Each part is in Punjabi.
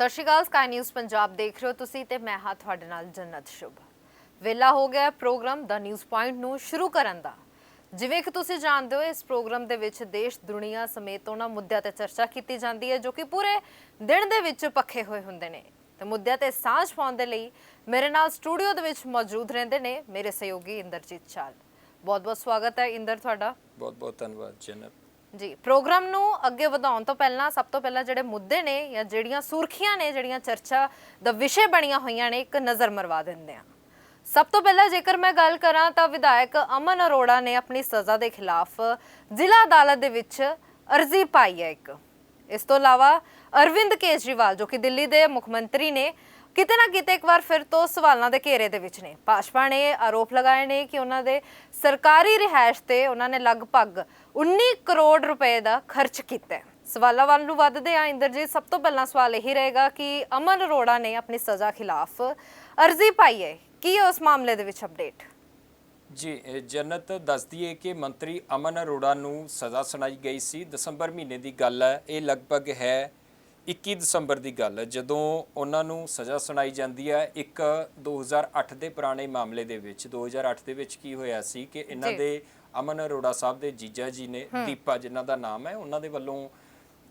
ਸਤਿ ਸ਼੍ਰੀ ਅਕਾਲ ਸਕਾਈ ਨਿਊਜ਼ ਪੰਜਾਬ ਦੇਖ ਰਹੇ ਹੋ ਤੁਸੀਂ ਤੇ ਮੈਂ ਹਾਂ ਤੁਹਾਡੇ ਨਾਲ ਜੰਨਤ ਸ਼ੁਭ। ਵੇਲਾ ਹੋ ਗਿਆ ਪ੍ਰੋਗਰਾਮ ਦਾ ਨਿਊਜ਼ ਪੁਆਇੰਟ ਨੂੰ ਸ਼ੁਰੂ ਕਰਨ ਦਾ। ਜਿਵੇਂ ਕਿ ਤੁਸੀਂ ਜਾਣਦੇ ਹੋ, ਇਸ ਪ੍ਰੋਗਰਾਮ ਦੇ ਵਿੱਚ ਦੇਸ਼ ਦੁਨੀਆ ਸਮੇਤ ਉਹਨਾਂ ਮੁੱਦਿਆਂ ਤੇ ਚਰਚਾ ਕੀਤੀ ਜਾਂਦੀ ਹੈ ਜੋ ਕਿ ਪੂਰੇ ਦਿਨ ਦੇ ਵਿੱਚ ਪੱਖੇ ਹੋਏ ਹੁੰਦੇ ਨੇ। ਤੇ ਮੁੱਦਿਆਂ ਤੇ ਸਾਂਝ ਪਾਉਣ ਦੇ ਲਈ ਮੇਰੇ ਨਾਲ ਸਟੂਡੀਓ ਦੇ ਵਿੱਚ ਮੌਜੂਦ ਰਹਿੰਦੇ ਨੇ ਮੇਰੇ ਸਹਿਯੋਗੀ ਇੰਦਰਜੀਤ ਚਾਲ। ਬਹੁਤ ਬਹੁਤ ਸਵਾਗਤ ਹੈ ਇੰਦਰ ਤੁਹਾਡਾ। ਬਹੁਤ ਬਹੁਤ ਧੰਨਵਾਦ ਜਨਤ। ਜੀ, ਪ੍ਰੋਗਰਾਮ ਨੂੰ ਅੱਗੇ ਵਧਾਉਣ ਤੋਂ ਪਹਿਲਾਂ ਸਭ ਤੋਂ ਪਹਿਲਾਂ ਜਿਹੜੇ ਮੁੱਦੇ ਨੇ ਜਾਂ ਜਿਹੜੀਆਂ ਸੁਰਖੀਆਂ ਨੇ, ਜਿਹੜੀਆਂ ਚਰਚਾ ਦਾ ਵਿਸ਼ੇ ਬਣੀਆਂ ਹੋਈਆਂ ਨੇ, ਇੱਕ ਨਜ਼ਰ ਮਰਵਾ ਦਿੰਦੇ ਆ ਸਭ ਤੋਂ ਪਹਿਲਾਂ ਜੇਕਰ ਮੈਂ ਗੱਲ ਕਰਾਂ ਤਾਂ ਵਿਧਾਇਕ ਅਮਨ ਅਰੋੜਾ ਨੇ ਆਪਣੀ ਸਜ਼ਾ ਦੇ ਖਿਲਾਫ ਜ਼ਿਲ੍ਹਾ ਅਦਾਲਤ ਦੇ ਵਿੱਚ ਅਰਜ਼ੀ ਪਾਈ ਹੈ ਇੱਕ। ਇਸ ਤੋਂ ਇਲਾਵਾ ਅਰਵਿੰਦ ਕੇਜਰੀਵਾਲ, ਜੋ ਕਿ ਦਿੱਲੀ ਦੇ ਮੁੱਖ ਮੰਤਰੀ ਨੇ ਕਿਤੇ ਨਾ ਕਿਤੇ ਇੱਕ ਵਾਰ ਫਿਰ ਤੋਂ ਸਵਾਲਾਂ ਦੇ ਘੇਰੇ ਦੇ ਵਿੱਚ ਨੇ। ਭਾਜਪਾ ਨੇ ਆਰੋਪ ਲਗਾਏ ਨੇ ਕਿ ਉਹਨਾਂ ਦੇ ਸਰਕਾਰੀ ਰਿਹਾਇਸ਼ ਤੇ ਉਹਨਾਂ ਨੇ ਲਗਭਗ 19 ਕਰੋੜ ਰੁਪਏ ਦਾ ਖਰਚ ਕੀਤਾ ਹੈ। ਸਵਾਲਾਂ ਵੱਲ ਨੂੰ ਵੱਧਦੇ ਆ ਇੰਦਰਜੀਤ, ਸਭ ਤੋਂ ਪਹਿਲਾਂ ਸਵਾਲ ਇਹੀ ਰਹੇਗਾ ਕਿ ਅਮਨ ਅਰੋੜਾ ਨੇ ਆਪਣੀ ਸਜ਼ਾ ਖਿਲਾਫ ਅਰਜ਼ੀ ਪਾਈ ਹੈ। ਕੀ ਹੈ ਉਸ ਮਾਮਲੇ ਦੇ ਵਿੱਚ ਅਪਡੇਟ ਜੀ ਜਨਤ ਦੱਸਦੀ ਹੈ ਕਿ ਮੰਤਰੀ ਅਮਨ ਅਰੋੜਾ ਨੂੰ ਸਜ਼ਾ ਸੁਣਾਈ ਗਈ ਸੀ। ਦਸੰਬਰ ਮਹੀਨੇ ਦੀ ਗੱਲ ਹੈ। ਇਹ ਲਗਭਗ ਹੈ 21 ਦਸੰਬਰ ਦੀ ਗੱਲ ਹੈ ਜਦੋਂ ਉਹਨਾਂ ਨੂੰ ਸਜ਼ਾ ਸੁਣਾਈ ਜਾਂਦੀ ਹੈ ਇੱਕ 2008 ਦੇ ਪੁਰਾਣੇ ਮਾਮਲੇ ਦੇ ਵਿੱਚ। 2008 ਦੇ ਵਿੱਚ ਕੀ ਹੋਇਆ ਸੀ ਕਿ ਇਹਨਾਂ। ਦੇ ਅਮਨ ਅਰੋੜਾ ਸਾਹਿਬ ਦੇ ਜੀਜਾ ਜੀ ਨੇ ਦੀਪਾ ਜਿਨ੍ਹਾਂ ਦਾ ਨਾਮ ਹੈ ਉਹਨਾਂ ਦੇ ਵੱਲੋਂ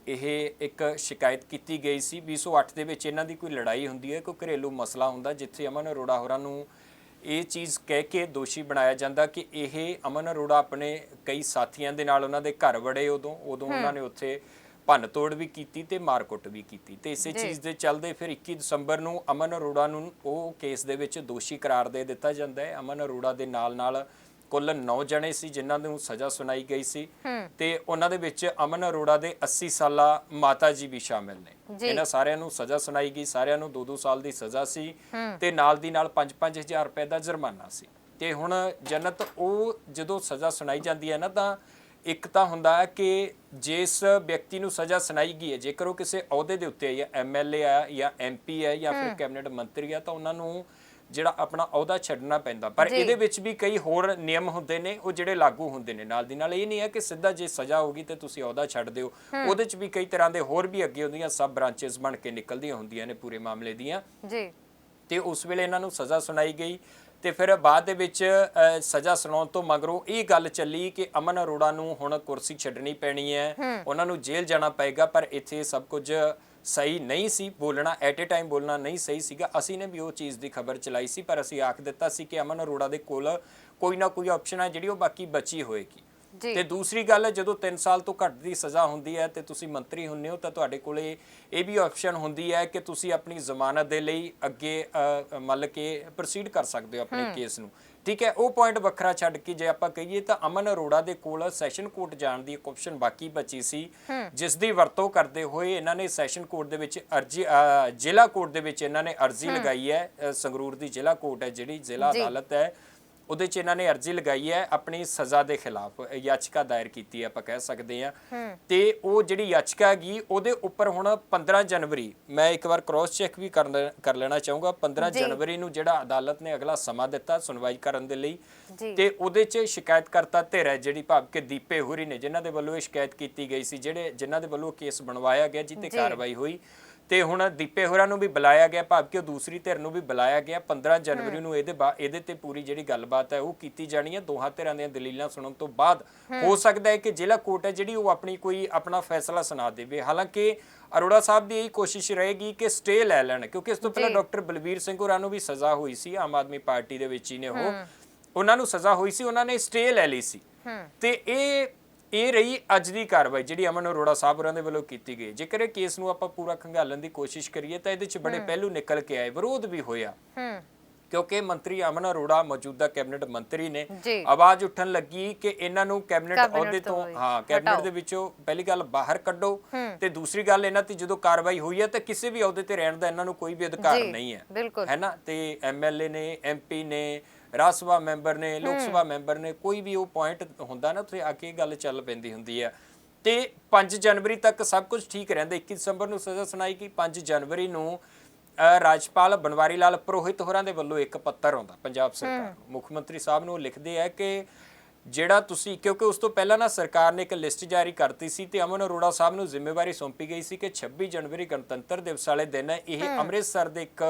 ਇਹ ਇੱਕ ਸ਼ਿਕਾਇਤ ਕੀਤੀ ਗਈ ਸੀ। 2008 ਦੇ ਵਿੱਚ ਇਹਨਾਂ ਦੀ ਕੋਈ ਲੜਾਈ ਹੁੰਦੀ ਹੈ ਕੋਈ ਘਰੇਲੂ ਮਸਲਾ ਹੁੰਦਾ ਜਿੱਥੇ ਅਮਨ ਅਰੋੜਾ ਹੋਰਾਂ ਨੂੰ ਇਹ ਚੀਜ਼ ਕਹਿ ਕੇ ਦੋਸ਼ੀ ਬਣਾਇਆ ਜਾਂਦਾ ਕਿ ਇਹ ਅਮਨ ਅਰੋੜਾ ਆਪਣੇ ਕਈ ਸਾਥੀਆਂ ਦੇ ਨਾਲ ਉਹਨਾਂ ਦੇ ਘਰ ਵੜੇ ਉਦੋਂ ਉਦੋਂ ਉਹਨਾਂ ਨੇ ਉੱਥੇ ਭੰਨ ਤੋੜ ਵੀ ਕੀਤੀ ਤੇ ਮਾਰਕੁੱਟ ਵੀ ਕੀਤੀ ਤੇ ਇਸੇ। ਚੀਜ਼ ਦੇ ਚੱਲਦੇ ਫਿਰ 21 ਦਸੰਬਰ ਨੂੰ ਅਮਨ ਅਰੋੜਾ ਨੂੰ ਉਹ ਕੇਸ ਦੇ ਵਿੱਚ ਦੋਸ਼ੀ ਕਰਾਰ ਦੇ ਦਿੱਤਾ ਜਾਂਦਾ ਹੈ। ਅਮਨ ਅਰੋੜਾ ਦੇ ਨਾਲ ਨਾਲ ਕੁੱਲ 9 ਜਣੇ ਸੀ ਜਿਨ੍ਹਾਂ ਨੂੰ ਸਜ਼ਾ ਸੁਣਾਈ ਗਈ ਸੀ ਤੇ ਉਹਨਾਂ ਦੇ ਵਿੱਚ ਅਮਨ ਅਰੋੜਾ ਦੇ 80 ਸਾਲਾ ਮਾਤਾ ਜੀ ਵੀ ਸ਼ਾਮਿਲ ਨੇ। ਇਹਨਾਂ ਸਾਰਿਆਂ ਨੂੰ ਸਜ਼ਾ ਸੁਣਾਈ ਗਈ ਸਾਰਿਆਂ ਨੂੰ 2-2 ਸਾਲ ਦੀ ਸਜ਼ਾ ਸੀ ਤੇ ਨਾਲ ਦੀ ਨਾਲ 5-5000 ਰੁਪਏ ਦਾ ਜੁਰਮਾਨਾ ਸੀ। ਤੇ ਹੁਣ ਜਨਤ ਉਹ ਜਦੋਂ ਸਜ਼ਾ ਸੁਣਾਈ ਜਾਂਦੀ ਹੈ ਨਾ ਤਾਂ ਇੱਕ ਤਾਂ ਹੁੰਦਾ ਹੈ ਕਿ ਜਿਸ ਵਿਅਕਤੀ ਨੂੰ ਸਜ਼ਾ ਸੁਣਾਈ ਗਈ ਹੈ ਜੇਕਰ ਉਹ ਕਿਸੇ ਅਹੁਦੇ ਦੇ ਉੱਤੇ ਹੈ ਜਾਂ ਐਮਐਲਏ ਆ ਜਾਂ ਐਮਪੀ ਹੈ ਜਾਂ ਫਿਰ ਕੈਬਨਿਟ ਮੰਤਰੀ ਆ ਤਾਂ ਉਹਨਾਂ ਨੂੰ ਜਿਹੜਾ ਆਪਣਾ ਅਹੁਦਾ ਛੱਡਣਾ ਪੈਂਦਾ। ਪਰ। ਇਹਦੇ ਵਿੱਚ ਵੀ ਕਈ ਹੋਰ ਨਿਯਮ ਹੁੰਦੇ ਨੇ ਉਹ ਜਿਹੜੇ ਲਾਗੂ ਹੁੰਦੇ ਨੇ ਨਾਲ ਦੀ ਨਾਲ। ਇਹ ਨਹੀਂ ਹੈ ਕਿ ਸਿੱਧਾ ਜੇ ਸਜ਼ਾ ਹੋਗੀ ਤੇ ਤੁਸੀਂ ਅਹੁਦਾ ਛੱਡ ਦਿਓ। ਉਹਦੇ 'ਚ ਵੀ ਕਈ ਤਰ੍ਹਾਂ ਦੇ ਹੋਰ ਵੀ ਅੱਗੇ ਹੁੰਦੀਆਂ ਸਬ ਬ੍ਰਾਂਚਸ ਬਣ ਕੇ ਨਿਕਲਦੀਆਂ ਹੁੰਦੀਆਂ ਨੇ ਪੂਰੇ ਮਾਮਲੇ ਦੀਆਂ। ਜੀ। ਤੇ ਉਸ ਵੇਲੇ ਇਹਨਾਂ ਨੂੰ ਸਜ਼ਾ ਸੁਣਾਈ ਗਈ। ਤੇ ਫਿਰ ਬਾਅਦ ਦੇ ਵਿੱਚ ਸਜ਼ਾ ਸੁਣਾਉਣ ਤੋਂ ਮਗਰੋਂ ਇਹ ਗੱਲ ਚੱਲੀ ਕਿ ਅਮਨ ਅਰੋੜਾ ਨੂੰ ਹੁਣ ਕੁਰਸੀ ਛੱਡਣੀ ਪੈਣੀ ਹੈ। ਉਹਨਾਂ ਨੂੰ ਜੇਲ੍ਹ ਜਾਣਾ ਪਏਗਾ ਪਰ ਇੱਥੇ ਸਭ ਕੁਝ ਸਹੀ ਨਹੀਂ ਸੀ। ਬੋਲਣਾ ਐਟ ਅ ਟਾਈਮ ਬੋਲਣਾ ਨਹੀਂ ਸਹੀ ਸੀਗਾ। ਅਸੀਂ ਨੇ ਵੀ ਉਹ ਚੀਜ਼ ਦੀ ਖਬਰ ਚਲਾਈ ਸੀ ਪਰ ਅਸੀਂ ਆਖ ਦਿੱਤਾ ਸੀ ਕਿ ਅਮਨ ਅਰੋੜਾ ਦੇ ਕੋਲ ਕੋਈ ਨਾ ਕੋਈ ਆਪਸ਼ਨ ਹੈ ਜਿਹੜੀ ਉਹ ਬਾਕੀ ਬਚੀ ਹੋਏਗੀ। ਤੇ ਦੂਸਰੀ ਗੱਲ ਹੈ ਜਦੋਂ 3 ਸਾਲ ਤੋਂ ਘੱਟ ਦੀ ਸਜ਼ਾ ਹੁੰਦੀ ਹੈ ਤੇ ਤੁਸੀਂ ਮੰਤਰੀ ਹੁੰਨੇ ਹੋ ਤਾਂ ਤੁਹਾਡੇ ਕੋਲੇ ਇਹ ਵੀ ਆਪਸ਼ਨ ਹੁੰਦੀ ਹੈ ਕਿ ਤੁਸੀਂ ਆਪਣੀ ਜ਼ਮਾਨਤ ਦੇ ਲਈ ਅੱਗੇ ਮੰਨ ਕੇ ਪ੍ਰੋਸੀਡ ਕਰ ਸਕਦੇ ਹੋ ਆਪਣੇ ਕੇਸ ਨੂੰ। ਠੀਕ ਹੈ ਉਹ ਪੁਆਇੰਟ ਵੱਖਰਾ ਛੱਡ ਕੇ ਜੇ ਆਪਾਂ ਕਹੀਏ ਤਾਂ ਅਮਨ ਅਰੋੜਾ ਦੇ ਕੋਲ ਸੈਸ਼ਨ ਕੋਰਟ ਜਾਣ ਦੀ ਇੱਕ ਆਪਸ਼ਨ ਬਾਕੀ ਬਚੀ ਸੀ। ਜਿਸ ਦੀ ਵਰਤੋਂ ਕਰਦੇ ਹੋਏ ਇਹਨਾਂ ਨੇ ਸੈਸ਼ਨ ਕੋਰਟ ਦੇ ਵਿੱਚ ਅਰਜੀ ਜ਼ਿਲ੍ਹਾ ਕੋਰਟ ਦੇ ਵਿੱਚ ਇਹਨਾਂ ਨੇ ਅਰਜ਼ੀ ਲਗਾਈ ਹੈ। ਸੰਗਰੂਰ ਦੀ ਜ਼ਿਲ੍ਹਾ ਕੋਰਟ ਹੈ ਜਿਹੜੀ ਜ਼ਿਲ੍ਹਾ। ਅਦਾਲਤ ਹੈ। ਉਹਦੇ ਚ ਇਹਨਾਂ ਨੇ ਅਰਜ਼ੀ ਲਗਾਈ ਹੈ ਆਪਣੀ ਸਜ਼ਾ ਦੇ ਖਿਲਾਫ ਯਾਚਕਾ ਦਾਇਰ ਕੀਤੀ ਹੈ ਆਪਾਂ ਕਹਿ ਸਕਦੇ ਹਾਂ। ਤੇ ਉਹ ਜਿਹੜੀ ਯਾਚਕਾ ਹੈਗੀ ਉਹਦੇ ਉੱਪਰ ਹੁਣ 15 ਜਨਵਰੀ ਮੈਂ ਇੱਕ ਵਾਰ ਕ੍ਰੋਸ ਚੈੱਕ ਵੀ ਕਰ ਲੈਣਾ ਚਾਹੂੰਗਾ 15 ਜੀ। ਜਨਵਰੀ ਨੂੰ ਜਿਹੜਾ ਅਦਾਲਤ ਨੇ ਅਗਲਾ ਸਮਾਂ ਦਿੱਤਾ ਸੁਣਵਾਈ ਕਰਨ ਦੇ ਲਈ। ਤੇ ਉਹਦੇ ਚ ਸ਼ਿਕਾਇਤਕਰਤਾ ਧਿਰ ਹੈ ਜਿਹੜੀ ਭਾਵ ਕਿ ਦੀਪੇ ਹੋਰੀ ਨੇ ਜਿਨ੍ਹਾਂ ਦੇ ਵੱਲੋਂ ਇਹ ਸ਼ਿਕਾਇਤ ਕੀਤੀ ਗਈ ਸੀ ਜਿਹੜੇ ਜਿਨ੍ਹਾਂ ਦੇ ਵੱਲੋਂ ਕੇਸ ਬਣਵਾਇਆ ਗਿਆ ਜਿੱਤੇ। ਕਾਰਵਾਈ ਹੋਈ। ਤੇ ਹੁਣ ਦੀਪੇ ਹੋਰਾਂ ਨੂੰ ਵੀ ਬੁਲਾਇਆ ਗਿਆ ਭਾਵ ਕਿ ਉਹ ਦੂਸਰੀ ਧਿਰ ਨੂੰ ਵੀ ਬੁਲਾਇਆ ਗਿਆ। 15 ਜਨਵਰੀ ਨੂੰ ਇਹਦੇ ਇਹਦੇ ਤੇ ਪੂਰੀ ਜਿਹੜੀ ਗੱਲਬਾਤ ਹੈ ਉਹ ਕੀਤੀ ਜਾਣੀ ਹੈ। ਦੋਹਾਂ ਧਿਰਾਂ ਦੀਆਂ ਦਲੀਲਾਂ ਸੁਣਨ ਤੋਂ ਬਾਅਦ ਹੋ ਸਕਦਾ ਹੈ ਕਿ ਜ਼ਿਲ੍ਹਾ ਕੋਰਟ ਹੈ ਜਿਹੜੀ ਉਹ ਆਪਣੀ ਕੋਈ ਆਪਣਾ ਫੈਸਲਾ ਸੁਣਾ ਦੇਵੇ। ਹਾਲਾਂਕਿ ਅਰੋੜਾ ਸਾਹਿਬ ਦੀ ਇਹ ਕੋਸ਼ਿਸ਼ ਰਹੇਗੀ ਕਿ ਸਟੇ ਲੈ ਲੈਣ ਕਿਉਂਕਿ ਇਸ ਤੋਂ ਪਹਿਲਾਂ। ਡਾਕਟਰ ਬਲਬੀਰ ਸਿੰਘ ਹੋਰਾਂ ਨੂੰ ਵੀ ਸਜ਼ਾ ਹੋਈ ਸੀ ਆਮ ਆਦਮੀ ਪਾਰਟੀ ਦੇ ਵਿੱਚ ਹੀ ਨੇ ਉਹ। ਉਹਨਾਂ ਨੂੰ ਸਜ਼ਾ ਹੋਈ ਸੀ ਉਹਨਾਂ ਨੇ ਸਟੇ ਲੈ ਲਈ ਸੀ। ਤੇ ਇਹ ਇਹ ਰਹੀ ਅੱਜ ਦੀ ਕਾਰਵਾਈ ਜਿਹੜੀ ਅਮਨ ਅਰੋੜਾ ਸਾਹਿਬ ਹੋਰਾਂ ਦੇ ਵੱਲੋਂ ਕੀਤੀ ਗਈ। ਜੇਕਰ ਇਹ ਕੇਸ ਨੂੰ ਆਪਾਂ ਪੂਰਾ ਖੰਗਾਲਣ ਦੀ ਕੋਸ਼ਿਸ਼ ਕਰੀਏ ਤਾਂ ਇਹਦੇ 'ਚ ਬੜੇ ਪਹਿਲੂ ਨਿਕਲ ਕੇ ਆਏ ਵਿਰੋਧ ਵੀ ਹੋਇਆ। ਕਿਉਂਕਿ ਮੰਤਰੀ ਅਮਨ ਅਰੋੜਾ ਮੌਜੂਦਾ ਕੈਬਨਿਟ ਮੰਤਰੀ ਨੇ। ਆਵਾਜ਼ ਉੱਠਣ ਲੱਗੀ ਕਿ ਇਹਨਾਂ ਨੂੰ ਕੈਬਨਿਟ ਅਹੁਦੇ ਤੋਂ ਹੀ ਕੈਬਨਿਟ ਦੇ ਵਿੱਚੋਂ ਪਹਿਲੀ ਗੱਲ ਬਾਹਰ ਕੱਢੋ ਤੇ ਦੂਸਰੀ ਗੱਲ ਇਹਨਾਂ ਤੇ ਜਦੋਂ ਕਾਰਵਾਈ ਹੋਈ ਹੈ ਤਾਂ ਕਿਸੇ ਵੀ ਅਹੁਦੇ ਤੇ ਰਹਿਣ ਦਾ ਇਹਨਾਂ ਨੂੰ ਕੋਈ ਵੀ ਅਧਿਕਾਰ ਨਹੀਂ ਹੈ। ਹੈ ਨਾ? ਤੇ ਐਮਐਲਏ ਨੇ ਐਮਪੀ ਨੇ ਰਾਜ ਸਭਾ ਮੈਂਬਰ ਨੇ ਲੋਕ ਸਭਾ ਮੈਂਬਰ ਨੇ ਕੋਈ ਵੀ ਉਹ ਪੁਆਇੰਟ ਹੁੰਦਾ ਨਾ ਉੱਥੇ ਆ ਕੇ ਇਹ ਗੱਲ ਚੱਲ ਪੈਂਦੀ ਹੁੰਦੀ ਹੈ ਤੇ 5 ਜਨਵਰੀ ਤੱਕ ਸਭ ਕੁਝ ਠੀਕ ਰਹਿੰਦਾ। 21 ਦਸੰਬਰ ਨੂੰ ਸਜ਼ਾ ਸੁਣਾਈ ਗਈ। 5 ਜਨਵਰੀ ਨੂੰ ਰਾਜਪਾਲ ਬਨਵਾਰੀ ਲਾਲ ਪੁਰੋਹਿਤ ਹੋਰਾਂ ਦੇ ਵੱਲੋਂ ਇੱਕ ਪੱਤਰ ਆਉਂਦਾ ਪੰਜਾਬ ਸਰਕਾਰ ਨੂੰ। ਮੁੱਖ ਮੰਤਰੀ ਸਾਹਿਬ ਨੂੰ ਲਿਖਦੇ ਆ ਕਿ ਜਿਹੜਾ ਤੁਸੀਂ ਕਿਉਂਕਿ ਉਸ ਤੋਂ ਪਹਿਲਾਂ ਨਾ ਸਰਕਾਰ ਨੇ ਇੱਕ ਲਿਸਟ ਜਾਰੀ ਕਰਤੀ ਸੀ ਤੇ ਅਮਨ ਅਰੋੜਾ ਸਾਹਿਬ ਨੂੰ ਜ਼ਿੰਮੇਵਾਰੀ ਸੌਂਪੀ ਗਈ ਸੀ ਕਿ 26 ਜਨਵਰੀ ਗਣਤੰਤਰ ਦਿਵਸ ਵਾਲੇ ਦਿਨ ਇਹ ਅੰਮ੍ਰਿਤਸਰ ਦੇ ਇੱਕ